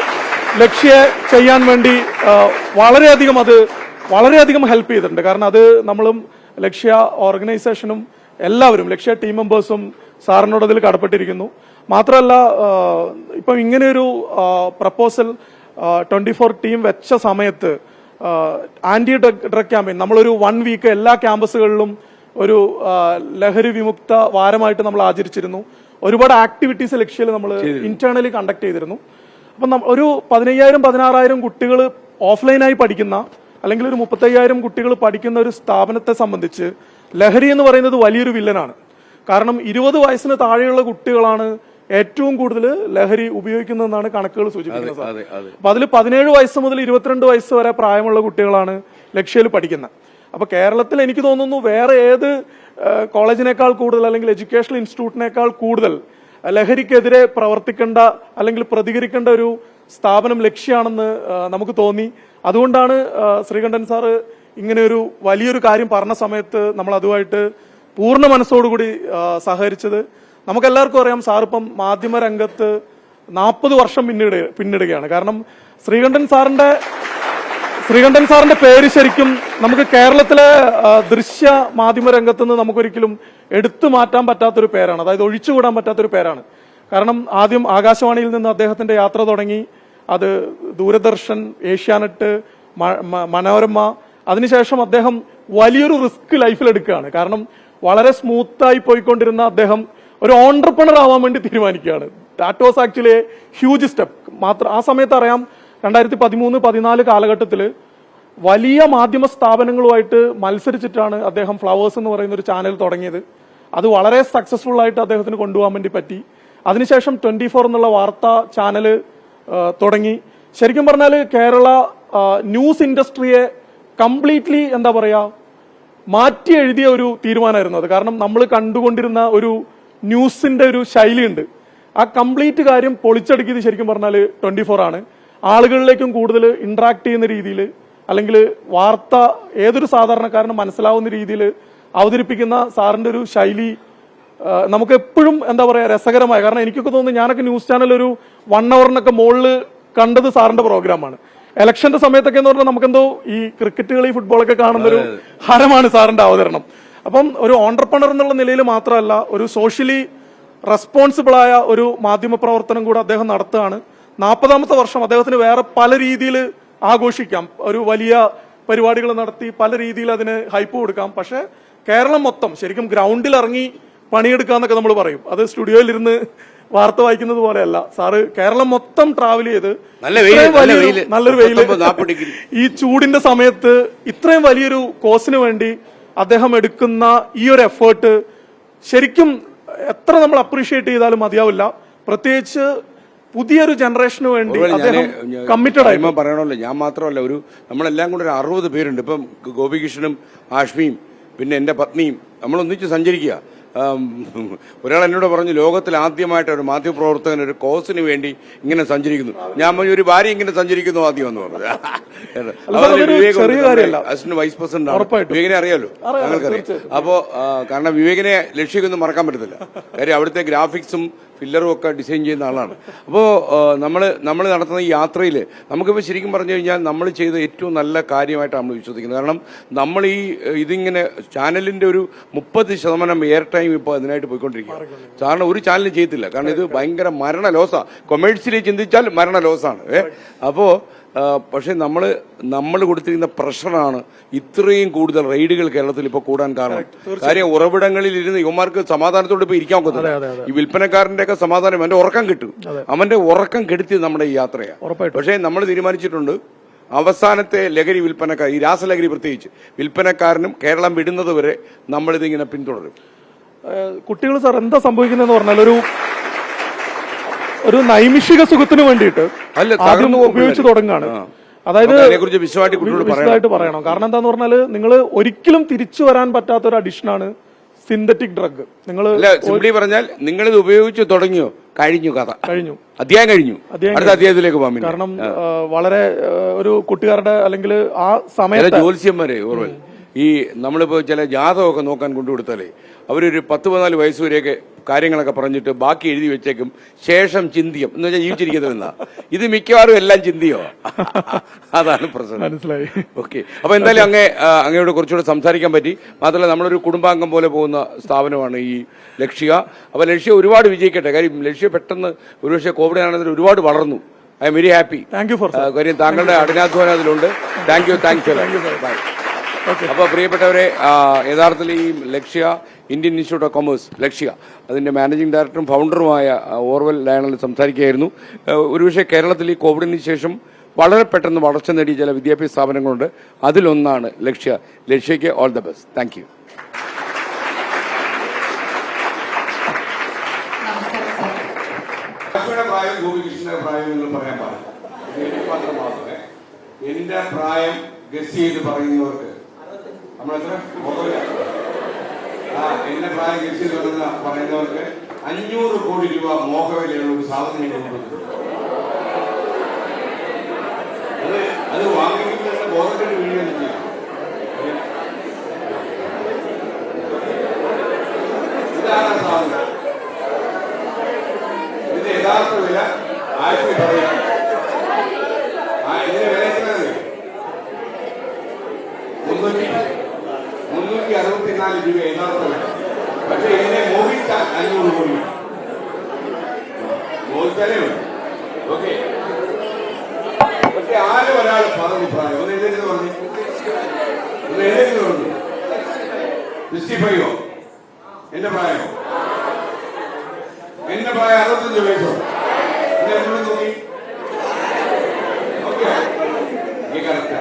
ലക്ഷ്യെ ചെയ്യാൻ വേണ്ടി വളരെയധികം അത് വളരെയധികം ഹെൽപ്പ് ചെയ്തിട്ടുണ്ട്. കാരണം അത് നമ്മളും ലക്ഷ്യ ഓർഗനൈസേഷനും എല്ലാവരും ലക്ഷ്യ ടീം മെമ്പേഴ്സും സാറിനോട് അതിൽ കടപ്പെട്ടിരിക്കുന്നു. മാത്രമല്ല ഇപ്പം ഇങ്ങനെയൊരു പ്രപ്പോസൽ ട്വന്റി ഫോർ ടീം വെച്ച സമയത്ത് ആന്റി ഡ്രഗ് ഡ്രഗ് ക്യാമ്പയിൻ നമ്മളൊരു വൺ വീക്ക് എല്ലാ ക്യാമ്പസുകളിലും ഒരു ലഹരി വിമുക്ത വാരമായിട്ട് നമ്മൾ ആചരിച്ചിരുന്നു. ഒരുപാട് ആക്ടിവിറ്റീസ് ലക്ഷ്യയിൽ നമ്മൾ ഇന്റേണലി കണ്ടക്ട് ചെയ്തിരുന്നു. അപ്പം ഒരു പതിനയ്യായിരം പതിനാറായിരം കുട്ടികൾ ഓഫ്ലൈനായി പഠിക്കുന്ന അല്ലെങ്കിൽ ഒരു മുപ്പത്തയ്യായിരം കുട്ടികൾ പഠിക്കുന്ന ഒരു സ്ഥാപനത്തെ സംബന്ധിച്ച് ലഹരി എന്ന് പറയുന്നത് വലിയൊരു വില്ലനാണ്. കാരണം ഇരുപത് വയസ്സിന് താഴെയുള്ള കുട്ടികളാണ് ഏറ്റവും കൂടുതൽ ലഹരി ഉപയോഗിക്കുന്നതെന്നാണ് കണക്കുകൾ സൂചിപ്പിക്കുന്നത് അപ്പൊ അതിൽ പതിനേഴ് വയസ്സ് മുതൽ ഇരുപത്തിരണ്ട് വയസ്സ് വരെ പ്രായമുള്ള കുട്ടികളാണ് ലക്ഷ്യയിൽ പഠിക്കുന്നത്. അപ്പൊ കേരളത്തിൽ എനിക്ക് തോന്നുന്നു വേറെ ഏത് കോളേജിനേക്കാൾ കൂടുതൽ അല്ലെങ്കിൽ എഡ്യൂക്കേഷണൽ ഇൻസ്റ്റിറ്റ്യൂട്ടിനേക്കാൾ കൂടുതൽ ലഹരിക്കെതിരെ പ്രവർത്തിക്കേണ്ട അല്ലെങ്കിൽ പ്രതികരിക്കേണ്ട ഒരു സ്ഥാപനം ലക്ഷ്യമാണെന്ന് നമുക്ക് തോന്നി. അതുകൊണ്ടാണ് ശ്രീകണ്ഠൻ സാറ് ഇങ്ങനെ ഒരു വലിയൊരു കാര്യം പറഞ്ഞ സമയത്ത് നമ്മൾ അതുമായിട്ട് പൂർണ മനസ്സോടുകൂടി സഹകരിച്ചത്. നമുക്കെല്ലാവർക്കും അറിയാം സാർ ഇപ്പം മാധ്യമ രംഗത്ത് നാൽപ്പത് വർഷം പിന്നിട പിന്നിടുകയാണ്. കാരണം ശ്രീകണ്ഠൻ സാറിന്റെ ശ്രീകണ്ഠൻ സാറിന്റെ പേര് ശരിക്കും നമുക്ക് കേരളത്തിലെ ദൃശ്യ മാധ്യമ രംഗത്ത് നിന്ന് നമുക്കൊരിക്കലും എടുത്തു മാറ്റാൻ പറ്റാത്തൊരു പേരാണ്. അതായത് ഒഴിച്ചുകൂടാൻ പറ്റാത്തൊരു പേരാണ്. കാരണം ആദ്യം ആകാശവാണിയിൽ നിന്ന് അദ്ദേഹത്തിന്റെ യാത്ര തുടങ്ങി. അത് ദൂരദർശൻ ഏഷ്യാനെറ്റ് മനോരമ. അതിനുശേഷം അദ്ദേഹം വലിയൊരു റിസ്ക് ലൈഫിൽ എടുക്കുകയാണ് കാരണം വളരെ സ്മൂത്തായി പോയിക്കൊണ്ടിരുന്ന അദ്ദേഹം ഒരു ഓണ്ടർപ്രണർ ആവാൻ വേണ്ടി തീരുമാനിക്കുകയാണ്. That was actually huge step മാത്രം ആ സമയത്ത് അറിയാം രണ്ടായിരത്തി പതിമൂന്ന് പതിനാല് കാലഘട്ടത്തിൽ വലിയ മാധ്യമ സ്ഥാപനങ്ങളുമായിട്ട് മത്സരിച്ചിട്ടാണ് അദ്ദേഹം ഫ്ലവേഴ്സ് എന്ന് പറയുന്ന ഒരു ചാനൽ തുടങ്ങിയത്. അത് വളരെ സക്സസ്ഫുൾ ആയിട്ട് അദ്ദേഹത്തിന് കൊണ്ടുപോകാൻ വേണ്ടി പറ്റി. അതിനുശേഷം ട്വന്റി ഫോർ എന്നുള്ള വാർത്താ ചാനൽ തുടങ്ങി. ശരിക്കും പറഞ്ഞാൽ കേരള ന്യൂസ് ഇൻഡസ്ട്രിയെ കംപ്ലീറ്റ്ലി എന്താ പറയാ മാറ്റി എഴുതിയ ഒരു തീരുമാനമായിരുന്നു അത്. കാരണം നമ്മൾ കണ്ടുകൊണ്ടിരുന്ന ഒരു ന്യൂസിന്റെ ഒരു ശൈലിയുണ്ട്. ആ കംപ്ലീറ്റ് കാര്യം പൊളിച്ചടുക്കിയത് ശരിക്കും പറഞ്ഞാൽ ട്വന്റി ഫോർ ആണ്. ആളുകളിലേക്കും കൂടുതൽ ഇന്ററാക്ട് ചെയ്യുന്ന രീതിയിൽ അല്ലെങ്കിൽ വാർത്ത ഏതൊരു സാധാരണക്കാരനും മനസ്സിലാവുന്ന രീതിയിൽ അവതരിപ്പിക്കുന്ന സാറിന്റെ ഒരു ശൈലി നമുക്ക് എപ്പോഴും എന്താ പറയുക രസകരമായ. കാരണം എനിക്കൊക്കെ തോന്നുന്നു ഞാനൊക്കെ ന്യൂസ് ചാനൽ ഒരു വൺ അവറിനൊക്കെ മുകളിൽ കണ്ടത് സാറിന്റെ പ്രോഗ്രാമാണ് ഇലക്ഷന്റെ സമയത്തൊക്കെ എന്ന് പറഞ്ഞാൽ നമുക്കെന്തോ ഈ ക്രിക്കറ്റ് കളി ഫുട്ബോളൊക്കെ കാണുന്ന ഒരു ഹരമാണ് സാറിന്റെ അവതരണം. അപ്പം ഒരു ഓണ്ടർപ്രണർ എന്നുള്ള നിലയിൽ മാത്രമല്ല ഒരു സോഷ്യലി റെസ്പോൺസിബിൾ ആയ ഒരു മാധ്യമ പ്രവർത്തനം കൂടെ അദ്ദേഹം നടത്തുകയാണ്. നാൽപ്പതാമത്തെ വർഷം അദ്ദേഹത്തിന് വേറെ പല രീതിയിൽ ആഘോഷിക്കാം. ഒരു വലിയ പരിപാടികൾ നടത്തി പല രീതിയിൽ അതിന് ഹൈപ്പ് കൊടുക്കാം. പക്ഷെ കേരളം മൊത്തം ശരിക്കും ഗ്രൗണ്ടിൽ ഇറങ്ങി പണിയെടുക്കാന്നൊക്കെ നമ്മൾ പറയും. അത് സ്റ്റുഡിയോയിൽ ഇരുന്ന് വാർത്ത വായിക്കുന്നത് പോലെയല്ല. സാറ് കേരളം മൊത്തം ട്രാവൽ ചെയ്ത്. നല്ലൊരു വെയിൽ 39, 40 ഡിഗ്രി. ഈ ചൂടിന്റെ സമയത്ത് ഇത്രയും വലിയൊരു കോസിന് വേണ്ടി അദ്ദേഹം എടുക്കുന്ന ഈ ഒരു എഫേർട്ട് ശരിക്കും എത്ര നമ്മൾ അപ്രീഷിയേറ്റ് ചെയ്താലും മതിയാവില്ല. പ്രത്യേകിച്ച് പുതിയൊരു ജനറേഷന് വേണ്ടി അദ്ദേഹം കമ്മിറ്റഡ് ആയി പറയണല്ലോ പറയണമല്ലോ ഞാൻ മാത്രമല്ല ഒരു നമ്മളെല്ലാം കൂടെ ഒരു അറുപത് പേരുണ്ട്. ഇപ്പം ഗോപികൃഷ്ണനും ആഷ്മിയും പിന്നെ എന്റെ പത്നിയും നമ്മൾ ഒന്നിച്ച് സഞ്ചരിക്കുക. ഒരാൾ എന്നോട് പറഞ്ഞു ലോകത്തിൽ ആദ്യമായിട്ട് ഒരു മാധ്യമപ്രവർത്തകൻ ഒരു കോസിന് വേണ്ടി ഇങ്ങനെ സഞ്ചരിക്കുന്നു. ഞാൻ പറഞ്ഞു, ഒരു ഭാര്യ ഇങ്ങനെ സഞ്ചരിക്കുന്നു ആദ്യം എന്ന് പറഞ്ഞു. അസിസ്റ്റന്റ് വൈസ് പ്രസിഡന്റ് ആണ്. വിവേകിനെ അറിയാലോ? അറിയാം, ഞങ്ങൾക്കറിയാം അപ്പോ കാരണം വിവേകനെ ലക്ഷ്യമൊന്നും മറക്കാൻ പറ്റത്തില്ല. കാര്യം അവിടുത്തെ ഗ്രാഫിക്സും ഫില്ലറും ഒക്കെ ഡിസൈൻ ചെയ്യുന്ന ആളാണ്. അപ്പോൾ നമ്മൾ നമ്മൾ നടത്തുന്ന ഈ യാത്രയിൽ നമുക്കിപ്പോൾ ശരിക്കും പറഞ്ഞു കഴിഞ്ഞാൽ നമ്മൾ ചെയ്ത ഏറ്റവും നല്ല കാര്യമായിട്ടാണ് നമ്മൾ വിശ്വസിക്കുന്നത്. കാരണം നമ്മൾ ഈ ഇതിങ്ങനെ ചാനലിന്റെ ഒരു മുപ്പത് ശതമാനം എയർ ടൈം ഇപ്പോൾ അതിനായിട്ട് പോയിക്കൊണ്ടിരിക്കുകയാണ്. കാരണം ഒരു ചാനലും ചെയ്യത്തില്ല കാരണം ഇത് ഭയങ്കര മരണ ലോസാണ് കൊമേഴ്സ്യലി ചിന്തിച്ചാൽ മരണ ലോസാണ് ഏ അപ്പോൾ പക്ഷേ നമ്മൾ നമ്മൾ കൊടുത്തിരിക്കുന്ന പ്രഷറാണ് ഇത്രയും കൂടുതൽ റെയ്ഡുകൾ കേരളത്തിൽ ഇപ്പോൾ കൂടാൻ കാരണം. കാര്യം ഉറവിടങ്ങളിൽ ഇരുന്ന് യുവമാർക്ക് സമാധാനത്തോടെ ഇപ്പോൾ ഇരിക്കാൻ ഒക്കത്തില്ല. ഈ വിൽപ്പനക്കാരന്റെ ഒക്കെ സമാധാനം അവന്റെ ഉറക്കം കിട്ടും. അവന്റെ ഉറക്കം കെടുത്തിയത് നമ്മുടെ ഈ യാത്രയാണ്. പക്ഷേ നമ്മൾ തീരുമാനിച്ചിട്ടുണ്ട് അവസാനത്തെ ലഹരി വിൽപ്പനക്കാർ ഈ രാസലഹരി പ്രത്യേകിച്ച് വിൽപ്പനക്കാരനും കേരളം വിടുന്നത് വരെ നമ്മളിതിങ്ങനെ പിന്തുടരും. കുട്ടികൾ സാർ എന്താ സംഭവിക്കുന്നതെന്ന് പറഞ്ഞാൽ ഒരു ഒരു നൈമിഷിക സുഖത്തിന് വേണ്ടിയിട്ട് ആദ്യം ഉപയോഗിച്ച് തുടങ്ങാണ്. തുടങ്ങുകയാണ് അതായത് വിശദമായിട്ട് പറയണം. കാരണം എന്താന്ന് പറഞ്ഞാൽ നിങ്ങൾ ഒരിക്കലും തിരിച്ചു വരാൻ പറ്റാത്ത ഒരു അഡിഷൻ ആണ് സിന്തറ്റിക് ഡ്രഗ്. നിങ്ങൾ സിംപ്ലി പറഞ്ഞാൽ നിങ്ങളിത് ഉപയോഗിച്ച് തുടങ്ങിയോ? കഴിഞ്ഞു കഥ. കഴിഞ്ഞു. അധ്യായം കഴിഞ്ഞു. അടുത്ത അധ്യായത്തിലേക്ക് പോകാൻ. കാരണം വളരെ ഒരു കുട്ടികാരുടെ അല്ലെങ്കിൽ ആ സമയത്ത് ജ്യോത്സ്യന്മാരെ ഓർവൽ ഈ നമ്മളിപ്പോൾ ചില ജാതകമൊക്കെ നോക്കാൻ കൊണ്ടുകൊടുത്താലേ അവരൊരു പത്ത് പതിനാല് വയസ്സ് വരെയൊക്കെ കാര്യങ്ങളൊക്കെ പറഞ്ഞിട്ട് ബാക്കി എഴുതി വെച്ചേക്കും ശേഷം ചിന്തിയം. എന്ന് വെച്ചാൽ ജീവിച്ചിരിക്കുന്നതെന്നാ ഇത് മിക്കവാറും എല്ലാം ചിന്തിയോ? അതാണ് പ്രശ്നം. മനസ്സിലായി. ഓക്കെ. അപ്പൊ എന്തായാലും അങ്ങേ അങ്ങയോട് കുറച്ചുകൂടെ സംസാരിക്കാൻ പറ്റി. മാത്രമല്ല നമ്മളൊരു കുടുംബാംഗം പോലെ പോകുന്ന സ്ഥാപനമാണ് ഈ ലക്ഷ്യ. അപ്പൊ ലക്ഷ്യ ഒരുപാട് വിജയിക്കട്ടെ. കാര്യം ലക്ഷ്യ പെട്ടെന്ന് ഒരുപക്ഷെ കോവിഡ് ആണെങ്കിൽ ഒരുപാട് വളർന്നു. I'm very happy. Thank you for കാര്യം താങ്കളുടെ കഠിനാധ്വാനം അതിലുണ്ട്. Thank you thank you bye അപ്പോൾ പ്രിയപ്പെട്ടവരെ യഥാർത്ഥത്തിൽ ഈ Lakshya Indian institute of commerce Lakshya അതിന്റെ മാനേജിംഗ് ഡയറക്ടറും ഫൗണ്ടറുമായ ഓർവൽ ലയണൽ സംസാരിക്കുകയായിരുന്നു. ഒരുപക്ഷെ കേരളത്തിൽ ഈ കോവിഡിന് ശേഷം വളരെ പെട്ടെന്ന് വളർച്ച നേടിയ ചില വിദ്യാഭ്യാസ സ്ഥാപനങ്ങളുണ്ട്. അതിലൊന്നാണ് Lakshya. ലക്ഷ്യയ്ക്ക് all the best thank you പ്രായം ഗോപികൃഷ്ണന്റെ പ്രായം നിങ്ങൾ പറയാൻ പാടില്ല. എന്റെ പ്രായം ഗസ് ചെയ്ത് പറയുന്നവർക്ക് ആ എന്റെ പ്രായം കൃഷി വരുന്ന പറയുന്നവർക്ക് അഞ്ഞൂറ് കോടി രൂപ മോഹവിലയുള്ള ഒരു സാധനം ഞാൻ കൊണ്ടുവന്നിട്ടുണ്ട് അത് അത് വാങ്ങിക്കുന്നതിന്റെ ബോധത്തിന് വീഴുകയും ചെയ്യാം ഇതാണ് ആ സാധനം ഇതിന്റെ യഥാർത്ഥ വില ആയിരത്തി പറയാം ആ ഇതിന് വില എത്രയാണ് മുന്നൂറ്റി മുന്നൂറ്റി അറുപത്തിനാല് രൂപ യഥാർത്ഥ വില പക്ഷെ ഇതിനെ മോഹിച്ചാൽ അഞ്ഞൂറ് കോടി വേണം. മോഹിച്ചാലേ വേണം ഓക്കെ പക്ഷെ ആരും ഒരാൾ പറഞ്ഞു പ്രായം ഒന്ന് എഴുതി പറഞ്ഞു ഒന്ന് എഴുതി പറഞ്ഞു സിക്സ്റ്റി ഫൈവോ എന്റെ പ്രായമോ എന്റെ പ്രായം അറുപത്തഞ്ച് വയസ്സോ എന്നെ എപ്പോഴും നോക്കി ഓക്കെ ഈ കറക്റ്റാ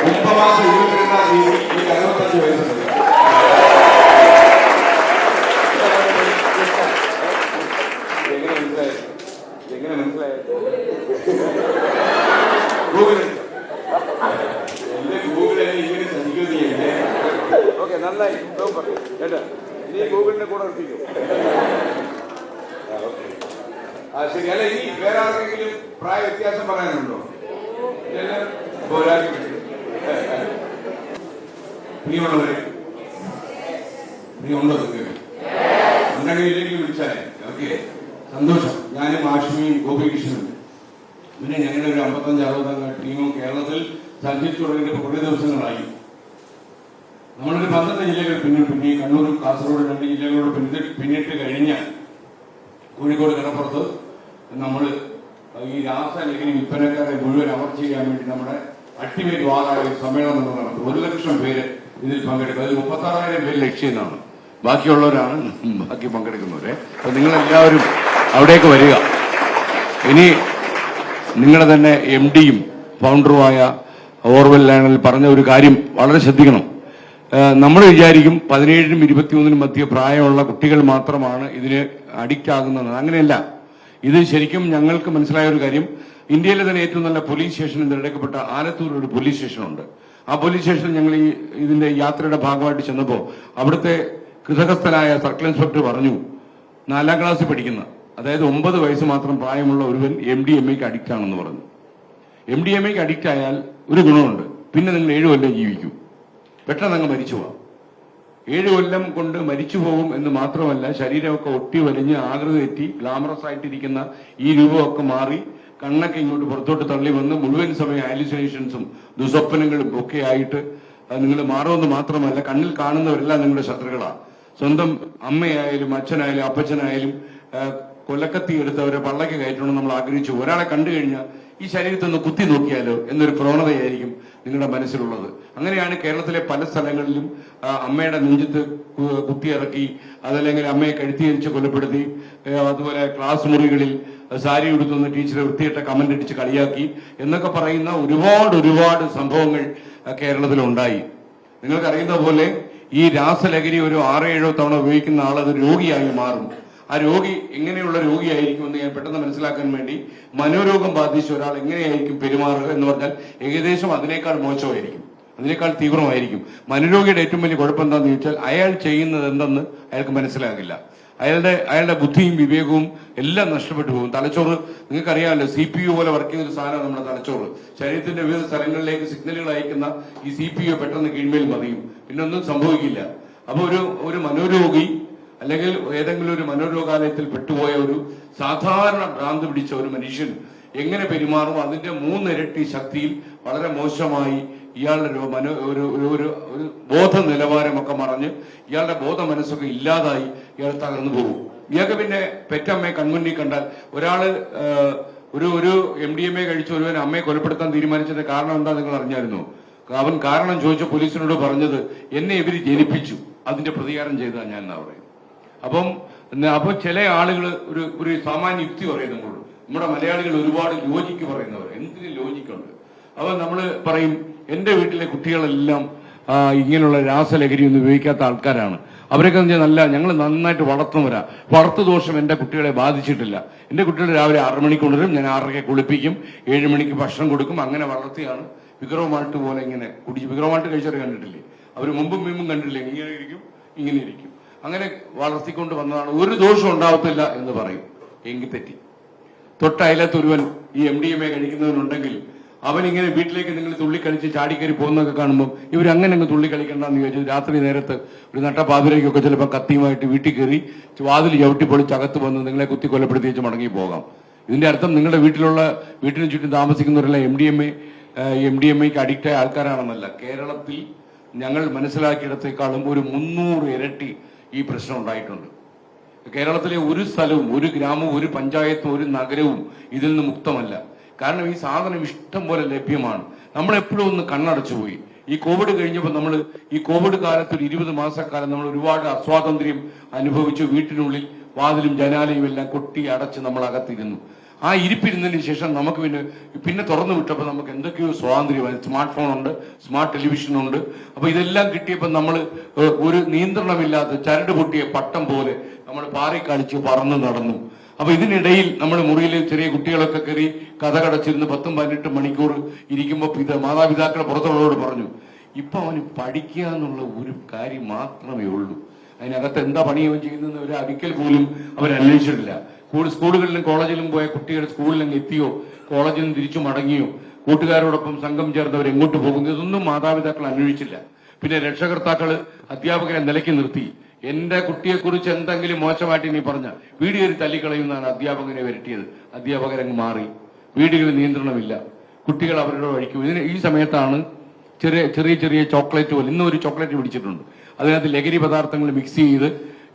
കുംഭമാസം ഇരുപത്തിരണ്ടാം തീയതി എനിക്ക് അറുപത്തഞ്ച് വയസ്സുണ്ട് എങ്ങനെ മനസ്സിലായത് എങ്ങനെ മനസ്സിലായത് ഗൂഗിൾ എന്റെ ഗൂഗിൾ എന്നെ ഇങ്ങനെ ശ്രദ്ധിക്കുകയല്ലേ ഓക്കെ നന്നായി സൂപ്പർ കേട്ടോ നീ ഗൂഗിളിന്റെ കൂടെ എത്തിക്കും ആ ശരി അല്ല ഇനി വേറെ ആർക്കെങ്കിലും പ്രായ വ്യത്യാസം പറയാനുണ്ടോ ഇല്ലല്ലോ? ഇപ്പൊ ഒരാൾക്ക് കിട്ടി. പ്രിയമുള്ളവരെ പ്രിയമുണ്ടോ നിങ്ങൾക്ക് ഉണ്ടെങ്കിൽ ഇല്ലെങ്കിൽ വിളിച്ചാലേ ഓക്കെ സന്തോഷം ഞാനും ആഷ്മിയും ഗോപികൃഷ്ണനും പിന്നെ ഞങ്ങളുടെ ഒരു അമ്പത്തഞ്ച് അറുപതംഗ ടീമും കേരളത്തിൽ സഞ്ചരിച്ചു തുടങ്ങിയിട്ട് കുറേ ദിവസങ്ങളായി നമ്മളൊരു പന്ത്രണ്ട് ജില്ലകൾ പിന്നിട്ടു ഇനി കണ്ണൂർ കാസർഗോഡ് രണ്ട് ജില്ലകളോട് പിന്നിട്ട് പിന്നിട്ട് കഴിഞ്ഞാൽ കോഴിക്കോട് കടപ്പുറത്ത് നമ്മൾ ഈ രാസലഹരി മുഴുവൻ അവർ ചെയ്യാൻ വേണ്ടി നമ്മുടെ അട്ടിമേറ്റ് വാതായ സമ്മേളനം നടത്തും ഒരു ലക്ഷം പേര് ഇതിൽ പങ്കെടുക്കും. അതിൽ മുപ്പത്താറായിരം പേര് ലക്ഷ്യമാണ് ബാക്കിയുള്ളവരാണ് ബാക്കി പങ്കെടുക്കുന്നവരെ. അപ്പൊ നിങ്ങളെല്ലാവരും അവിടേക്ക് വരിക. ഇനി നിങ്ങളുടെ തന്നെ എം ഡിയും ഫൗണ്ടറുമായ ഓർവെൽ ലാനൽ പറഞ്ഞ ഒരു കാര്യം വളരെ ശ്രദ്ധിക്കണം. നമ്മൾ വിചാരിക്കും പതിനേഴിനും ഇരുപത്തിമൂന്നിനും മധ്യ പ്രായമുള്ള കുട്ടികൾ മാത്രമാണ് ഇതിന് അഡിക്റ്റ് ആകുന്നത് അങ്ങനെയല്ല. ഇത് ശരിക്കും ഞങ്ങൾക്ക് മനസ്സിലായ ഒരു കാര്യം. ഇന്ത്യയിലെ തന്നെ ഏറ്റവും നല്ല പോലീസ് സ്റ്റേഷൻ തിരഞ്ഞെടുക്കപ്പെട്ട ആലത്തൂർ ഒരു പോലീസ് സ്റ്റേഷനുണ്ട്. ആ പോലീസ് സ്റ്റേഷൻ ഞങ്ങൾ ഈ ഇതിന്റെ യാത്രയുടെ ഭാഗമായിട്ട് ചെന്നപ്പോൾ അവിടുത്തെ കൃതകസ്ഥനായ സർക്കിൾ ഇൻസ്പെക്ടർ പറഞ്ഞു നാലാം ക്ലാസ് പഠിക്കുന്ന അതായത് ഒമ്പത് വയസ്സ് മാത്രം പ്രായമുള്ള ഒരുവൻ എം ഡി എം എക്ക് അഡിക്റ്റ് ആണെന്ന് പറഞ്ഞു. എം ഡി എം എക്ക് അഡിക്റ്റ് ആയാൽ ഒരു ഗുണമുണ്ട്. പിന്നെ നിങ്ങൾ ഏഴു കൊല്ലം ജീവിക്കും. പെട്ടെന്ന് അങ്ങ് മരിച്ചു പോവാം. ഏഴ് കൊല്ലം കൊണ്ട് മരിച്ചു പോകും എന്ന് മാത്രമല്ല ശരീരമൊക്കെ ഒട്ടി വലിഞ്ഞ് ആകൃതി തെറ്റി ഗ്ലാമറസ് ആയിട്ടിരിക്കുന്ന ഈ രൂപമൊക്കെ മാറി കണ്ണൊക്കെ ഇങ്ങോട്ട് പുറത്തോട്ട് തള്ളി വന്ന് മുഴുവൻ സമയം ഹാലുസിനേഷൻസും ദുസ്വപ്നങ്ങളും ഒക്കെ ആയിട്ട് നിങ്ങൾ മാറുമെന്ന് മാത്രമല്ല കണ്ണിൽ കാണുന്നവരെല്ലാം നിങ്ങളുടെ ശത്രുക്കളാണ് സ്വന്തം അമ്മയായാലും അച്ഛനായാലും അപ്പച്ചനായാലും കൊലക്കത്തി എടുത്തവരെ പള്ളക്ക് കയറ്റണം നമ്മൾ ആഗ്രഹിച്ചു. ഒരാളെ കണ്ടു കഴിഞ്ഞാൽ ഈ ശരീരത്തൊന്ന് കുത്തി നോക്കിയാലോ എന്നൊരു പ്രവണതയായിരിക്കും നിങ്ങളുടെ മനസ്സിലുള്ളത്. അങ്ങനെയാണ് കേരളത്തിലെ പല സ്ഥലങ്ങളിലും അമ്മയുടെ നെഞ്ചത്ത് കുത്തിയിറക്കി അതല്ലെങ്കിൽ അമ്മയെ കഴുത്തിയരിച്ച് കൊലപ്പെടുത്തി അതുപോലെ ക്ലാസ് മുറികളിൽ സാരി ഉടുത്തുന്ന ടീച്ചറെ വൃത്തിയിട്ട കമന്റ് അടിച്ച് കളിയാക്കി എന്നൊക്കെ പറയുന്ന ഒരുപാട് ഒരുപാട് സംഭവങ്ങൾ കേരളത്തിലുണ്ടായി. നിങ്ങൾക്കറിയുന്ന പോലെ ഈ രാസലഹരി ഒരു ആറേഴോ തവണ ഉപയോഗിക്കുന്ന ആൾ അത് രോഗിയായി മാറും. ആ രോഗി എങ്ങനെയുള്ള രോഗിയായിരിക്കുമെന്ന് ഞാൻ പെട്ടെന്ന് മനസ്സിലാക്കാൻ വേണ്ടി മനോരോഗം ബാധിച്ച ഒരാൾ എങ്ങനെയായിരിക്കും പെരുമാറുക എന്ന് പറഞ്ഞാൽ ഏകദേശം അതിനേക്കാൾ മോശമായിരിക്കും. അതിനേക്കാൾ തീവ്രമായിരിക്കും. മനോരോഗിയുടെ ഏറ്റവും വലിയ കുഴപ്പം എന്താണെന്ന് ചോദിച്ചാൽ അയാൾ ചെയ്യുന്നത് എന്തെന്ന് അയാൾക്ക് മനസ്സിലാകില്ല. അയാളുടെ അയാളുടെ ബുദ്ധിയും വിവേകവും എല്ലാം നഷ്ടപ്പെട്ടു പോകും. തലച്ചോറ് നിങ്ങൾക്കറിയാമല്ലോ സി പി യു പോലെ വർക്ക് ചെയ്യുന്ന ഒരു സാധനമാണ് നമ്മുടെ തലച്ചോറ്. ശരീരത്തിന്റെ വിവിധ സ്ഥലങ്ങളിലേക്ക് സിഗ്നലുകൾ അയക്കുന്ന ഈ സി പി യു പെട്ടെന്ന് കീഴ്മേൽ മതിയും പിന്നെ ഒന്നും സംഭവിക്കില്ല. അപ്പോൾ ഒരു ഒരു മനോരോഗി അല്ലെങ്കിൽ ഏതെങ്കിലും ഒരു മനോരോഗാലയത്തിൽ പെട്ടുപോയ ഒരു സാധാരണ ഭ്രാന്ത് പിടിച്ച ഒരു മനുഷ്യൻ എങ്ങനെ പെരുമാറും? അതിന്റെ മൂന്നിരട്ടി ശക്തിയിൽ വളരെ മോശമായി ഇയാളുടെ ഒരു മനോ ഒരു ഒരു- ഒരു ബോധ നിലവാരമൊക്കെ മറഞ്ഞ് ഇയാളുടെ ബോധ മനസ്സൊക്കെ ഇല്ലാതായി ഇയാൾ തകർന്നു പോകും. ഇയാൾക്ക് പിന്നെ പെറ്റമ്മയെ കൺമുന്നിൽ കണ്ടാൽ ഒരാൾ ഒരു ഒരു എം ഡി എം എ കഴിച്ച ഒരുവൻ അമ്മയെ കൊലപ്പെടുത്താൻ തീരുമാനിച്ചത് കാരണം എന്താ നിങ്ങൾ അറിഞ്ഞായിരുന്നു? അവൻ കാരണം ചോദിച്ച പോലീസിനോട് പറഞ്ഞത് എന്നെ ഇവർ ജനിപ്പിച്ചു. അതിന്റെ പ്രതികാരം ചെയ്താ ഞാൻ എന്നാ പറയും അപ്പം അപ്പോൾ അപ്പൊ ചില ആളുകൾ ഒരു ഒരു സാമാന്യ യുക്തി പറയും നമ്മളോട്. നമ്മുടെ മലയാളികൾ ഒരുപാട് ലോജിക്ക് പറയുന്നവർ. എന്തിന് ലോജിക്കുണ്ട്? അപ്പൊ നമ്മൾ പറയും എന്റെ വീട്ടിലെ കുട്ടികളെല്ലാം ഇങ്ങനെയുള്ള രാസലഹരി ഒന്നും ഉപയോഗിക്കാത്ത ആൾക്കാരാണ്. അവരൊക്കെ എന്ന് നല്ല ഞങ്ങൾ നന്നായിട്ട് വളർത്തുന്നവരാ വളർത്തു ദോഷം എന്റെ കുട്ടികളെ ബാധിച്ചിട്ടില്ല. എന്റെ കുട്ടികൾ രാവിലെ ആറു മണിക്ക് കൊണ്ടുവരും ഞാൻ ആറരയ്ക്ക് കുളിപ്പിക്കും ഏഴ് മണിക്ക് ഭക്ഷണം കൊടുക്കും അങ്ങനെ വളർത്തിയാണ് വിഗ്രഹമായിട്ട് പോലെ ഇങ്ങനെ കുടി വിഗ്രഹമായിട്ട് കഴിച്ചവരെ കണ്ടിട്ടില്ലേ? അവർ മുമ്പും മുമ്പും കണ്ടിട്ടില്ല? ഇങ്ങനെ ഇരിക്കും ഇങ്ങനെ ഇരിക്കും. അങ്ങനെ വളർത്തിക്കൊണ്ട് വന്നതാണ്. ഒരു ദോഷം ഉണ്ടാവത്തില്ല എന്ന് പറയും. എങ്കിൽ തെറ്റി. തൊട്ട അയലത്ത് ഈ എം ഡി എം എ കഴിക്കുന്നവനുണ്ടെങ്കിൽ അവൻ ഇങ്ങനെ വീട്ടിലേക്ക് നിങ്ങൾ തുള്ളിക്കളിച്ച് ചാടിക്കയറി പോകുന്നതൊക്കെ കാണുമ്പോൾ ഇവർ അങ്ങനെ അങ്ങ് തുള്ളിക്കളിക്കണ്ടെന്ന് ചോദിച്ചു രാത്രി നേരത്ത് ഒരു നട്ടപ്പാതിരയ്ക്കൊക്കെ ചിലപ്പോൾ കത്തിയുമായിട്ട് വീട്ടിൽ കയറി വാതിൽ ചവിട്ടി പൊളിച്ച് അകത്ത് വന്ന് നിങ്ങളെ കുത്തി കൊലപ്പെടുത്തി വെച്ച് മടങ്ങി പോകാം. ഇതിന്റെ അർത്ഥം നിങ്ങളുടെ വീട്ടിലുള്ള വീട്ടിന് ചുറ്റും താമസിക്കുന്നവരെല്ലാം M D M A M D M എക്ക് അഡിക്റ്റായ ആൾക്കാരാണെന്നല്ല. കേരളത്തിൽ ഞങ്ങൾ മനസ്സിലാക്കിയിടത്തേക്കാളും ഒരു മുന്നൂറ് ഇരട്ടി ഈ പ്രശ്നം ഉണ്ടായിട്ടുണ്ട്. കേരളത്തിലെ ഒരു സ്ഥലവും ഒരു ഗ്രാമവും ഒരു പഞ്ചായത്തും ഒരു നഗരവും ഇതിൽ നിന്ന് മുക്തമല്ല. കാരണം ഈ സാധനം ഇഷ്ടം പോലെ ലഭ്യമാണ്. നമ്മൾ എപ്പോഴും ഒന്ന് കണ്ണടച്ചു പോയി. ഈ കോവിഡ് കഴിഞ്ഞപ്പോൾ നമ്മൾ ഈ കോവിഡ് കാലത്ത് ഒരു ഇരുപത് മാസക്കാലം നമ്മൾ ഒരുപാട് അസ്വാതന്ത്ര്യം അനുഭവിച്ചു. വീട്ടിനുള്ളിൽ വാതിലും ജനാലയും എല്ലാം കൊട്ടി അടച്ച് നമ്മൾ അകത്തിരുന്നു. ആ ഇരിപ്പിരുന്നതിന് ശേഷം നമുക്ക് പിന്നെ പിന്നെ തുറന്നു വിട്ടപ്പോൾ നമുക്ക് എന്തൊക്കെയോ സ്വാതന്ത്ര്യം. സ്മാർട്ട് ഫോൺ ഉണ്ട് സ്മാർട്ട് ടെലിവിഷൻ ഉണ്ട്. അപ്പൊ ഇതെല്ലാം കിട്ടിയപ്പോൾ നമ്മൾ ഒരു നിയന്ത്രണമില്ലാത്ത ചരട് പൊട്ടിയ പട്ടം പോലെ നമ്മൾ പാറി കളിച്ച് പറന്ന് നടന്നു. അപ്പൊ ഇതിനിടയിൽ നമ്മൾ മുറിയിൽ ചെറിയ കുട്ടികളൊക്കെ കയറി കഥ കടച്ചിരുന്ന് പത്തും പതിനെട്ടും മണിക്കൂർ ഇരിക്കുമ്പോൾ പിത മാതാപിതാക്കൾ പുറത്തുള്ളവരോട് പറഞ്ഞു ഇപ്പൊ അവന് പഠിക്കുക എന്നുള്ള ഒരു കാര്യം മാത്രമേ ഉള്ളൂ. അതിനകത്ത് എന്താ പണി അവൻ ചെയ്യുന്നത് ഒരു അടിക്കൽ പോലും അവർ അന്വേഷിച്ചിട്ടില്ല. സ്കൂളുകളിലും കോളേജിലും പോയ കുട്ടികൾ സ്കൂളിലും എത്തിയോ? കോളേജിൽ നിന്ന് തിരിച്ചു മടങ്ങിയോ? കൂട്ടുകാരോടൊപ്പം സംഘം ചേർന്നവർ എങ്ങോട്ട് പോകുന്നു? ഇതൊന്നും മാതാപിതാക്കൾ അന്വേഷിച്ചില്ല. പിന്നെ രക്ഷകർത്താക്കൾ അധ്യാപകരെ നിലയ്ക്ക് നിർത്തി. എന്റെ കുട്ടിയെക്കുറിച്ച് എന്തെങ്കിലും മോശമായിട്ട് ഇനി പറഞ്ഞ വീടുകയറി തല്ലിക്കളയുന്നതാണ് അധ്യാപകനെ വരട്ടിയത്. അധ്യാപകരങ്ങ് മാറി. വീടുകളിൽ നിയന്ത്രണമില്ല. കുട്ടികൾ അവരുടെ വഴിക്കും ഇതിന് ഈ സമയത്താണ് ചെറിയ ചെറിയ ചെറിയ ചോക്ലേറ്റ് പോലെ ഇന്നും ഒരു ചോക്ലേറ്റ് പിടിച്ചിട്ടുണ്ട്. അതിനകത്ത് ലഹരി പദാർത്ഥങ്ങൾ മിക്സ് ചെയ്ത്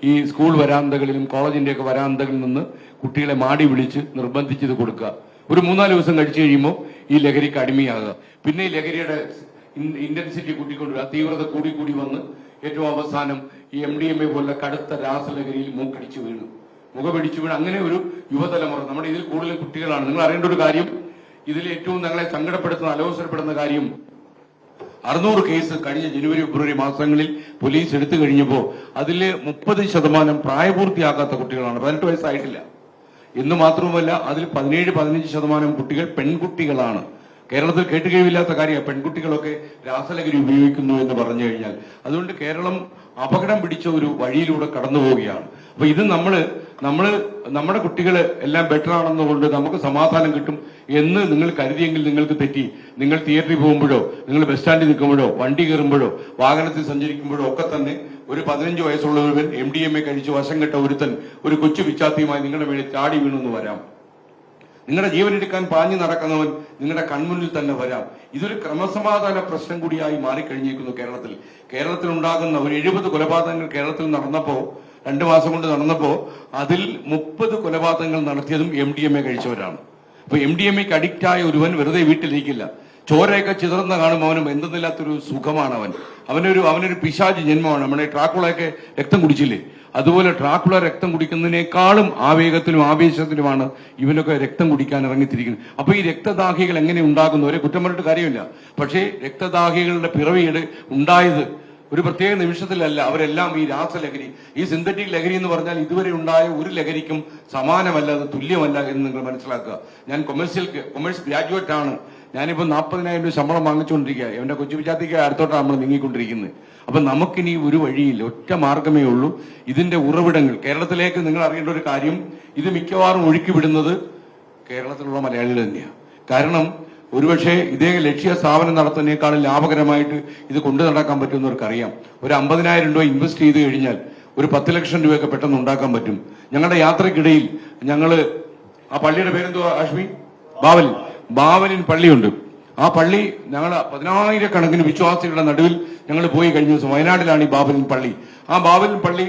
ഈ സ്കൂൾ വരാന്തകളിലും കോളേജിന്റെയൊക്കെ വരാന്തകളിൽ നിന്ന് കുട്ടികളെ മാടി വിളിച്ച് നിർബന്ധിച്ചത് കൊടുക്കുക. ഒരു മൂന്നാൽ ദിവസം കഴിച്ചു കഴിയുമ്പോൾ ഈ ലഹരിക്ക് അടിമയാകുക. പിന്നെ ഈ ലഹരിയുടെ ഇന്റൻസിറ്റി കൂട്ടിക്കൊണ്ടുവരിക തീവ്രത കൂടി കൂടി വന്ന് ഏറ്റവും അവസാനം ഈ എം ഡി എം എ പോലുള്ള കടുത്ത രാസലഹരിയിൽ മൂക്കടിച്ചു വീണു. മുഖപിടിച്ചു വീണ്. അങ്ങനെ ഒരു യുവതലമുറ. നമ്മുടെ ഇതിൽ കൂടുതലും കുട്ടികളാണ്. നിങ്ങൾ അറിയേണ്ട ഒരു കാര്യം ഇതിൽ ഏറ്റവും ഞങ്ങളെ സങ്കടപ്പെടുത്തുന്ന അലോസരപ്പെടുന്ന കാര്യം അറുന്നൂറ് കേസ് കഴിഞ്ഞ ജനുവരി ഫെബ്രുവരി മാസങ്ങളിൽ പോലീസ് എടുത്തു കഴിഞ്ഞപ്പോൾ അതിൽ മുപ്പത് ശതമാനം പ്രായപൂർത്തിയാകാത്ത കുട്ടികളാണ്. പതിനെട്ട് വയസ്സായിട്ടില്ല. എന്ന് മാത്രവുമല്ല അതിൽ പതിനേഴ് പതിനഞ്ച് ശതമാനം കുട്ടികൾ പെൺകുട്ടികളാണ്. കേരളത്തിൽ കേട്ടുകഴിവില്ലാത്ത കാര്യം പെൺകുട്ടികളൊക്കെ രാസലഹരി ഉപയോഗിക്കുന്നു എന്ന് പറഞ്ഞു കഴിഞ്ഞാൽ അതുകൊണ്ട് കേരളം അപകടം പിടിച്ച ഒരു വഴിയിലൂടെ കടന്നു പോവുകയാണ്. അപ്പൊ ഇത് നമ്മൾ നമ്മൾ നമ്മുടെ കുട്ടികൾ എല്ലാം ബെറ്റർ ആണെന്നുകൊണ്ട് നമുക്ക് സമാധാനം കിട്ടും എന്ന് നിങ്ങൾ കരുതിയെങ്കിൽ നിങ്ങൾക്ക് തെറ്റി. നിങ്ങൾ തിയേറ്ററിൽ പോകുമ്പോഴോ നിങ്ങൾ ബസ് സ്റ്റാൻഡിൽ നിൽക്കുമ്പോഴോ വണ്ടി കയറുമ്പോഴോ വാഹനത്തിൽ സഞ്ചരിക്കുമ്പോഴോ ഒക്കെ തന്നെ ഒരു പതിനഞ്ച് വയസ്സുള്ള ഒരുവൻ എം ഡി എം എ കഴിച്ച് വശം കെട്ട ഒരുത്തൻ ഒരു കൊച്ചു പിച്ചാത്തിയുമായി നിങ്ങളുടെ മേളിൽ ചാടി വീണെന്ന് വരാം. നിങ്ങളുടെ ജീവനെടുക്കാൻ പാഞ്ഞു നടക്കുന്നവൻ നിങ്ങളുടെ കൺമുന്നിൽ തന്നെ വരാം. ഇതൊരു ക്രമസമാധാന പ്രശ്നം കൂടിയായി മാറിക്കഴിഞ്ഞിരിക്കുന്നു കേരളത്തിൽ. കേരളത്തിൽ ഉണ്ടാകുന്ന ഒരു എഴുപത് കൊലപാതകങ്ങൾ കേരളത്തിൽ നടന്നപ്പോ രണ്ടു മാസം കൊണ്ട് നടന്നപ്പോ അതിൽ മുപ്പത് കൊലപാതകങ്ങൾ നടത്തിയതും എം ഡി എം എ കഴിച്ചവരാണ്. അപ്പൊ എം ഡി എം എക്ക് അഡിക്റ്റായ ഒരുവൻ വെറുതെ വീട്ടിലിരിക്കില്ല. ചോരയൊക്കെ ചിതർന്ന കാണുമ്പോൾ അവനും. എന്തെന്നില്ലാത്തൊരു സുഖമാണ് അവൻ അവനൊരു അവനൊരു പിശാജ് ജന്മമാണ്. നമ്മുടെ ട്രാക്കുളയൊക്കെ രക്തം കുടിച്ചില്ലേ? അതുപോലെ ട്രാക്കുള രക്തം കുടിക്കുന്നതിനേക്കാളും ആവേഗത്തിലും ആവേശത്തിലുമാണ് ഇവനൊക്കെ രക്തം കുടിക്കാൻ ഇറങ്ങിത്തിരിക്കുന്നത്. അപ്പൊ ഈ രക്തദാഹികൾ എങ്ങനെ ഉണ്ടാകുന്നു? ഒരേ കുറ്റം പറഞ്ഞിട്ട് കാര്യമില്ല. പക്ഷേ രക്തദാഹികളുടെ പിറവിയുടെ ഉണ്ടായത് ഒരു പ്രത്യേക നിമിഷത്തിലല്ല. അവരെല്ലാം ഈ രാസലഹരി ഈ സിന്തറ്റിക് ലഹരി എന്ന് പറഞ്ഞാൽ ഇതുവരെ ഉണ്ടായ ഒരു ലഹരിക്കും സമാനമല്ല അത് തുല്യമല്ല എന്ന് നിങ്ങൾ മനസ്സിലാക്കുക. ഞാൻ കൊമേഴ്സ്യൽ കൊമേഴ്സ് ഗ്രാജുവേറ്റ് ആണ് ഞാനിപ്പോ നാൽപ്പതിനായിരം രൂപ ശമ്പളം വാങ്ങിച്ചുകൊണ്ടിരിക്കുക എന്റെ കൊച്ചു വിദ്യാർത്ഥിക്ക് അടുത്തോട്ടാണ് നമ്മൾ നീങ്ങിക്കൊണ്ടിരിക്കുന്നത് അപ്പൊ നമുക്കിനി ഒരു വഴിയില്ല. ഒറ്റ മാർഗമേ ഉള്ളൂ. ഇതിന്റെ ഉറവിടങ്ങൾ. കേരളത്തിലേക്ക് നിങ്ങൾ അറിയേണ്ട ഒരു കാര്യം ഇത് മിക്കവാറും ഒഴുക്കിവിടുന്നത് കേരളത്തിലുള്ള മലയാളികൾ തന്നെയാണ് കാരണം ഒരുപക്ഷെ ഇതേ ലക്ഷ്യ സ്ഥാപനം നടത്തുന്നതിനേക്കാളും ലാഭകരമായിട്ട് ഇത് കൊണ്ടു നടക്കാൻ പറ്റുമെന്നവർക്കറിയാം. ഒരു അമ്പതിനായിരം രൂപ ഇൻവെസ്റ്റ് ചെയ്ത് കഴിഞ്ഞാൽ ഒരു പത്ത് ലക്ഷം രൂപയൊക്കെ പെട്ടെന്ന് ഉണ്ടാക്കാൻ പറ്റും. ഞങ്ങളുടെ യാത്രക്കിടയിൽ ഞങ്ങൾ ആ പള്ളിയുടെ പേരെന്തോ അഷ്മി ബാവലിൻ ബാവലിൻ പള്ളിയുണ്ട്. ആ പള്ളി ഞങ്ങൾ പതിനായിരക്കണക്കിന് വിശ്വാസികളുടെ നടുവിൽ ഞങ്ങൾ പോയി കഴിഞ്ഞ ദിവസം വയനാട്ടിലാണ് ഈ ബാബലിൻ പള്ളി. ആ ബാബലിൻ പള്ളി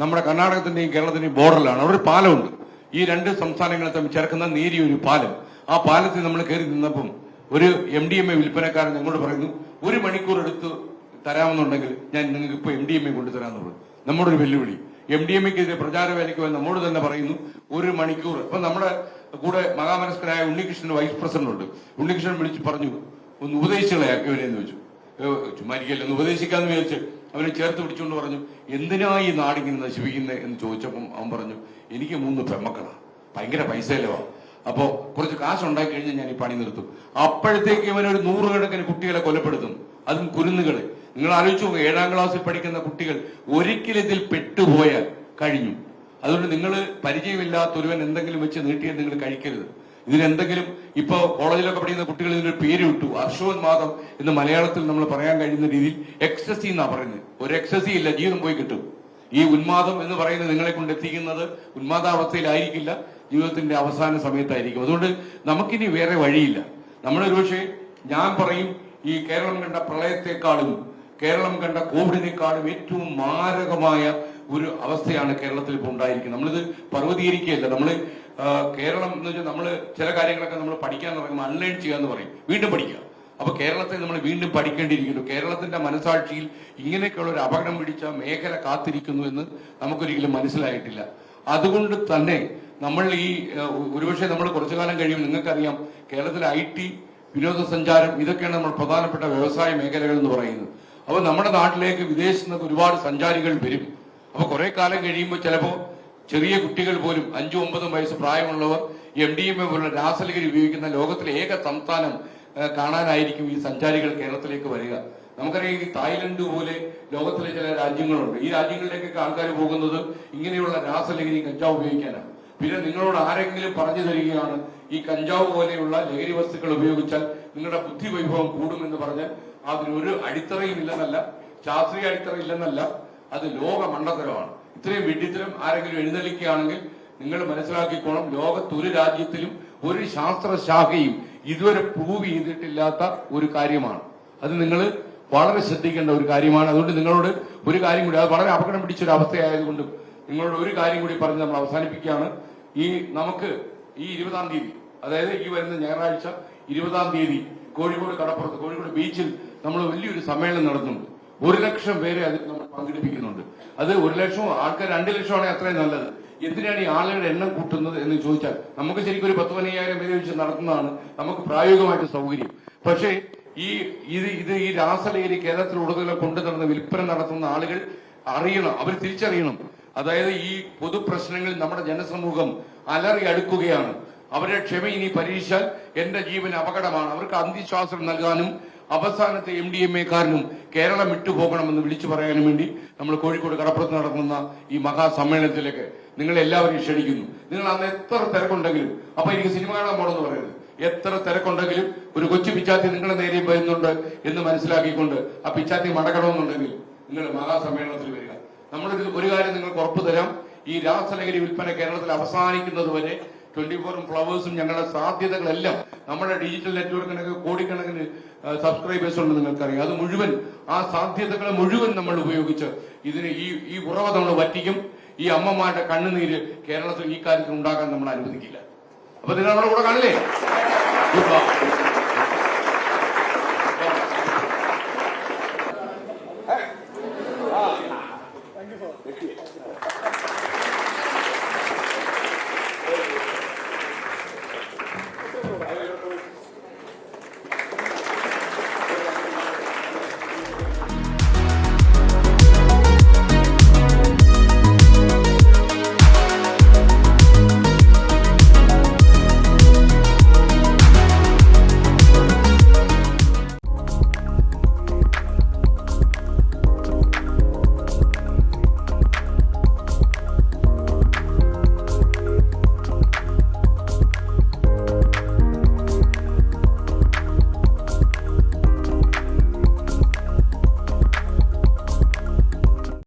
നമ്മുടെ കർണാടകത്തിന്റെയും കേരളത്തിന്റെയും ബോർഡറിലാണ്. അവിടെ ഒരു പാലമുണ്ട്. ഈ രണ്ട് സംസ്ഥാനങ്ങളെ തമ്മിൽ ചേർക്കുന്ന നേരിയ ഒരു പാലം. ആ പാലത്തിൽ നമ്മൾ കയറി നിന്നപ്പം ഒരു എം ഡി എം എ വിൽപ്പനക്കാരൻ ഞങ്ങളോട് പറയുന്നു ഒരു മണിക്കൂർ എടുത്ത് തരാമെന്നുണ്ടെങ്കിൽ ഞാൻ നിങ്ങൾക്ക് ഇപ്പൊ എം ഡി എം എ കൊണ്ടുതരാമെന്നുള്ളത് നമ്മുടെ ഒരു വെല്ലുവിളി. എം ഡി എം എക്കെതിരെ പ്രചാര വേലയ്ക്ക് പോയി നമ്മോട് തന്നെ പറയുന്നു ഒരു മണിക്കൂർ. ഇപ്പൊ നമ്മുടെ കൂടെ മഹാമനസ്കനായ ഉണ്ണികൃഷ്ണൻ വൈസ് പ്രസിഡന്റ് ഉണ്ട്. ഉണ്ണികൃഷ്ണൻ വിളിച്ച് പറഞ്ഞു ഒന്ന് ഉപദേശികളെ ഇവരെന്ന് എന്ന് വെച്ചു ചുമ്മാ ഇരിക്കല്ലേ ഒന്ന് ഉപദേശിക്കാന്ന് വിചാരിച്ച്. അവനെ ചേർത്ത് പിടിച്ചുകൊണ്ട് പറഞ്ഞു എന്തിനാ ഈ നാടിങ്ങനെ നശിപ്പിക്കുന്നത് എന്ന് ചോദിച്ചപ്പം അവൻ പറഞ്ഞു എനിക്ക് മൂന്ന് പെമ്മക്കളാ. ഭയങ്കര പൈസ ഇല്ലവാ അപ്പോ കുറച്ച് കാശ് ഉണ്ടാക്കി കഴിഞ്ഞാൽ ഞാൻ ഈ പണി നിർത്തും. അപ്പോഴത്തേക്ക് ഇവൻ ഒരു നൂറുകണക്കിന് കുട്ടികളെ കൊലപ്പെടുത്തും. അതും കുരുന്നുകൾ നിങ്ങൾ ആലോചിച്ചു ഏഴാം ക്ലാസ്സിൽ പഠിക്കുന്ന കുട്ടികൾ ഒരിക്കലും ഇതിൽ പെട്ടുപോയാൽ കഴിഞ്ഞു. അതുകൊണ്ട് നിങ്ങൾ പരിചയമില്ലാത്ത ഒരുവൻ എന്തെങ്കിലും വെച്ച് നീട്ടിയാൽ നിങ്ങൾ കഴിക്കരുത്. ഇതിനെന്തെങ്കിലും ഇപ്പൊ കോളേജിലൊക്കെ പഠിക്കുന്ന കുട്ടികൾ ഇതിനൊരു പേര് വിട്ടു. അർഷോന്മാദം എന്ന് മലയാളത്തിൽ നമ്മൾ പറയാൻ കഴിയുന്ന രീതിയിൽ എക്സസി എന്നാ പറയുന്നത്. ഒരു എക്സസി ഇല്ല ജീവിതം പോയി കിട്ടും. ഈ ഉന്മാദം എന്ന് പറയുന്നത് നിങ്ങളെ കൊണ്ട് എത്തിക്കുന്നത് ഉന്മാദാവസ്ഥയിലായിരിക്കില്ല ജീവിതത്തിന്റെ അവസാന സമയത്തായിരിക്കും. അതുകൊണ്ട് നമുക്കിനി വേറെ വഴിയില്ല. നമ്മൾ ഒരുപക്ഷെ ഞാൻ പറയും ഈ കേരളം കണ്ട പ്രളയത്തെക്കാളും കേരളം കണ്ട കോവിഡിനേക്കാളും ഏറ്റവും മാരകമായ ഒരു അവസ്ഥയാണ് കേരളത്തിൽ ഇപ്പോൾ ഉണ്ടായിരിക്കുന്നത്. നമ്മളിത് പർവതീകരിക്കുകയല്ല. നമ്മൾ കേരളം എന്ന് വെച്ചാൽ നമ്മൾ ചില കാര്യങ്ങളൊക്കെ നമ്മൾ പഠിക്കാൻ തുടങ്ങുമ്പോൾ അൺലേൺ ചെയ്യുക എന്ന് പറയും. വീണ്ടും പഠിക്കുക. അപ്പൊ കേരളത്തെ നമ്മൾ വീണ്ടും പഠിക്കേണ്ടിയിരിക്കുന്നു. കേരളത്തിന്റെ മനസാക്ഷിയിൽ ഇങ്ങനെയൊക്കെയുള്ള ഒരു അപകടം പിടിച്ച മേഖല കാത്തിരിക്കുന്നു എന്ന് നമുക്കൊരിക്കലും മനസ്സിലായിട്ടില്ല. അതുകൊണ്ട് തന്നെ നമ്മൾ ഈ ഒരുപക്ഷെ നമ്മൾ കുറച്ചു കാലം കഴിയുമ്പോൾ നിങ്ങൾക്കറിയാം കേരളത്തിലെ ഐ ടി വിനോദസഞ്ചാരം ഇതൊക്കെയാണ് നമ്മൾ പ്രധാനപ്പെട്ട വ്യവസായ മേഖലകൾ എന്ന് പറയുന്നത്. അപ്പോൾ നമ്മുടെ നാട്ടിലേക്ക് വിദേശത്ത് ഒരുപാട് സഞ്ചാരികൾ വരും. അപ്പൊ കുറെ കാലം കഴിയുമ്പോൾ ചിലപ്പോ ചെറിയ കുട്ടികൾ പോലും അഞ്ചും ഒമ്പതും വയസ്സ് പ്രായമുള്ളവർ എം ഡി എം എ പോലുള്ള രാസലഹരി ഉപയോഗിക്കുന്ന ലോകത്തിലെ ഏക സംസ്ഥാനം കാണാനായിരിക്കും ഈ സഞ്ചാരികൾ കേരളത്തിലേക്ക് വരിക. നമുക്കറിയാം ഈ തായ്ലൻഡ് പോലെ ലോകത്തിലെ ചില രാജ്യങ്ങളുണ്ട്. ഈ രാജ്യങ്ങളിലേക്കൊക്കെ ആൾക്കാർ പോകുന്നത് ഇങ്ങനെയുള്ള രാസലഹരി കഞ്ചാവ് ഉപയോഗിക്കാനാണ്. പിന്നെ നിങ്ങളോട് ആരെങ്കിലും പറഞ്ഞു തരികയാണ് ഈ കഞ്ചാവ് പോലെയുള്ള ലഹരി വസ്തുക്കൾ ഉപയോഗിച്ചാൽ നിങ്ങളുടെ ബുദ്ധി വൈഭവം കൂടുമെന്ന് പറഞ്ഞാൽ അതിനൊരു അടിത്തറയും ഇല്ലെന്നല്ല ശാസ്ത്രീയ അടിത്തറ ഇല്ലെന്നല്ല അത് ലോക ഇത്രയും വിഡിത്തരം ആരെങ്കിലും എഴുന്നള്ളിക്കുകയാണെങ്കിൽ നിങ്ങൾ മനസ്സിലാക്കിക്കോണം ലോകത്ത് ഒരു രാജ്യത്തിലും ഒരു ശാസ്ത്രശാഖയും ഇതുവരെ പ്രൂവ് ചെയ്തിട്ടില്ലാത്ത ഒരു കാര്യമാണ്. അത് നിങ്ങൾ വളരെ ശ്രദ്ധിക്കേണ്ട ഒരു കാര്യമാണ്. അതുകൊണ്ട് നിങ്ങളോട് ഒരു കാര്യം കൂടി അത് വളരെ അപകടം പിടിച്ച ഒരു അവസ്ഥയായതുകൊണ്ടും നിങ്ങളോട് ഒരു കാര്യം കൂടി പറഞ്ഞ് നമ്മൾ അവസാനിപ്പിക്കുകയാണ്. ഈ നമുക്ക് ഈ ഇരുപതാം തീയതി അതായത് ഈ വരുന്ന ഞായറാഴ്ച ഇരുപതാം തീയതി കോഴിക്കോട് കടപ്പുറത്ത് കോഴിക്കോട് ബീച്ചിൽ നമ്മൾ വലിയൊരു സമ്മേളനം നടത്തുന്നുണ്ട്. ഒരു ലക്ഷം പേരെ അതിൽ നമ്മൾ പങ്കെടുപ്പിക്കുന്നുണ്ട്. അത് ഒരു ലക്ഷം ആൾക്കാർ രണ്ട് ലക്ഷമാണെങ്കിൽ അത്രയും നല്ലത്. എന്തിനാണ് ഈ ആളുകളുടെ എണ്ണം കൂട്ടുന്നത് എന്ന് ചോദിച്ചാൽ നമുക്ക് ശരിക്കും ഒരു പത്ത് പതിനയ്യായിരം പേര് വെച്ച് നടത്തുന്നതാണ് നമുക്ക് പ്രായോഗികമായിട്ട് സൗകര്യം. പക്ഷേ ഈ ഇത് ഇത് ഈ രാസലഹരി കേരളത്തിൽ കൊണ്ടു നടന്ന് വിൽപ്പന നടത്തുന്ന ആളുകൾ അറിയണം. അവർ തിരിച്ചറിയണം. അതായത് ഈ പൊതുപ്രശ്നങ്ങളിൽ നമ്മുടെ ജനസമൂഹം അലറി അടുക്കുകയാണ്. അവരുടെ ക്ഷമ ഇനി പരീക്ഷിച്ചാൽ എന്റെ ജീവൻ അപകടമാണ്. അവർക്ക് അന്തിശ്വാസം നൽകാനും അവസാനത്തെ എം ഡി എം എക്കാരനും കേരളം വിട്ടുപോകണമെന്ന് വിളിച്ചു പറയാനും വേണ്ടി നമ്മൾ കോഴിക്കോട് കടപ്പുറത്ത് നടക്കുന്ന ഈ മഹാസമ്മേളനത്തിലേക്ക് നിങ്ങൾ ക്ഷണിക്കുന്നു. നിങ്ങൾ അന്ന് എത്ര തിരക്കുണ്ടെങ്കിലും അപ്പൊ എനിക്ക് സിനിമ കാണാൻ പോണെന്ന് പറയരുത്. എത്ര തിരക്കുണ്ടെങ്കിലും ഒരു കൊച്ചു പിച്ചാത്തി നിങ്ങളുടെ നേരെ വരുന്നുണ്ട് എന്ന് മനസ്സിലാക്കിക്കൊണ്ട് ആ പിച്ചാത്തി മടക്കണമെന്നുണ്ടെങ്കിൽ നിങ്ങൾ മഹാസമ്മേളനത്തിൽ വരിക. നമ്മളൊരു ഒരു കാര്യം നിങ്ങൾക്ക് ഉറപ്പ് തരാം. ഈ രാസലഹരി വിൽപ്പന കേരളത്തിൽ അവസാനിക്കുന്നത് വരെ ട്വന്റി ഫോറും ഫ്ലവേഴ്സും ഞങ്ങളുടെ സാധ്യതകളെല്ലാം നമ്മുടെ ഡിജിറ്റൽ നെറ്റ്വർക്കിനൊക്കെ കോടിക്കണക്കിന് സബ്സ്ക്രൈബേഴ്സ് ഉണ്ട് നിങ്ങൾക്കറിയാം. അത് മുഴുവൻ ആ സാധ്യതകളെ മുഴുവൻ നമ്മൾ ഉപയോഗിച്ച് ഇതിന് ഈ ഈ ഉറവ നമ്മൾ വറ്റിക്കും. ഈ അമ്മമാരുടെ കണ്ണുനീര് കേരളത്തിൽ ഈ കാര്യത്തിൽ ഉണ്ടാക്കാൻ നമ്മൾ അനുവദിക്കില്ല. അപ്പൊ നിങ്ങൾ നമ്മുടെ കൂടെ കാണില്ലേ?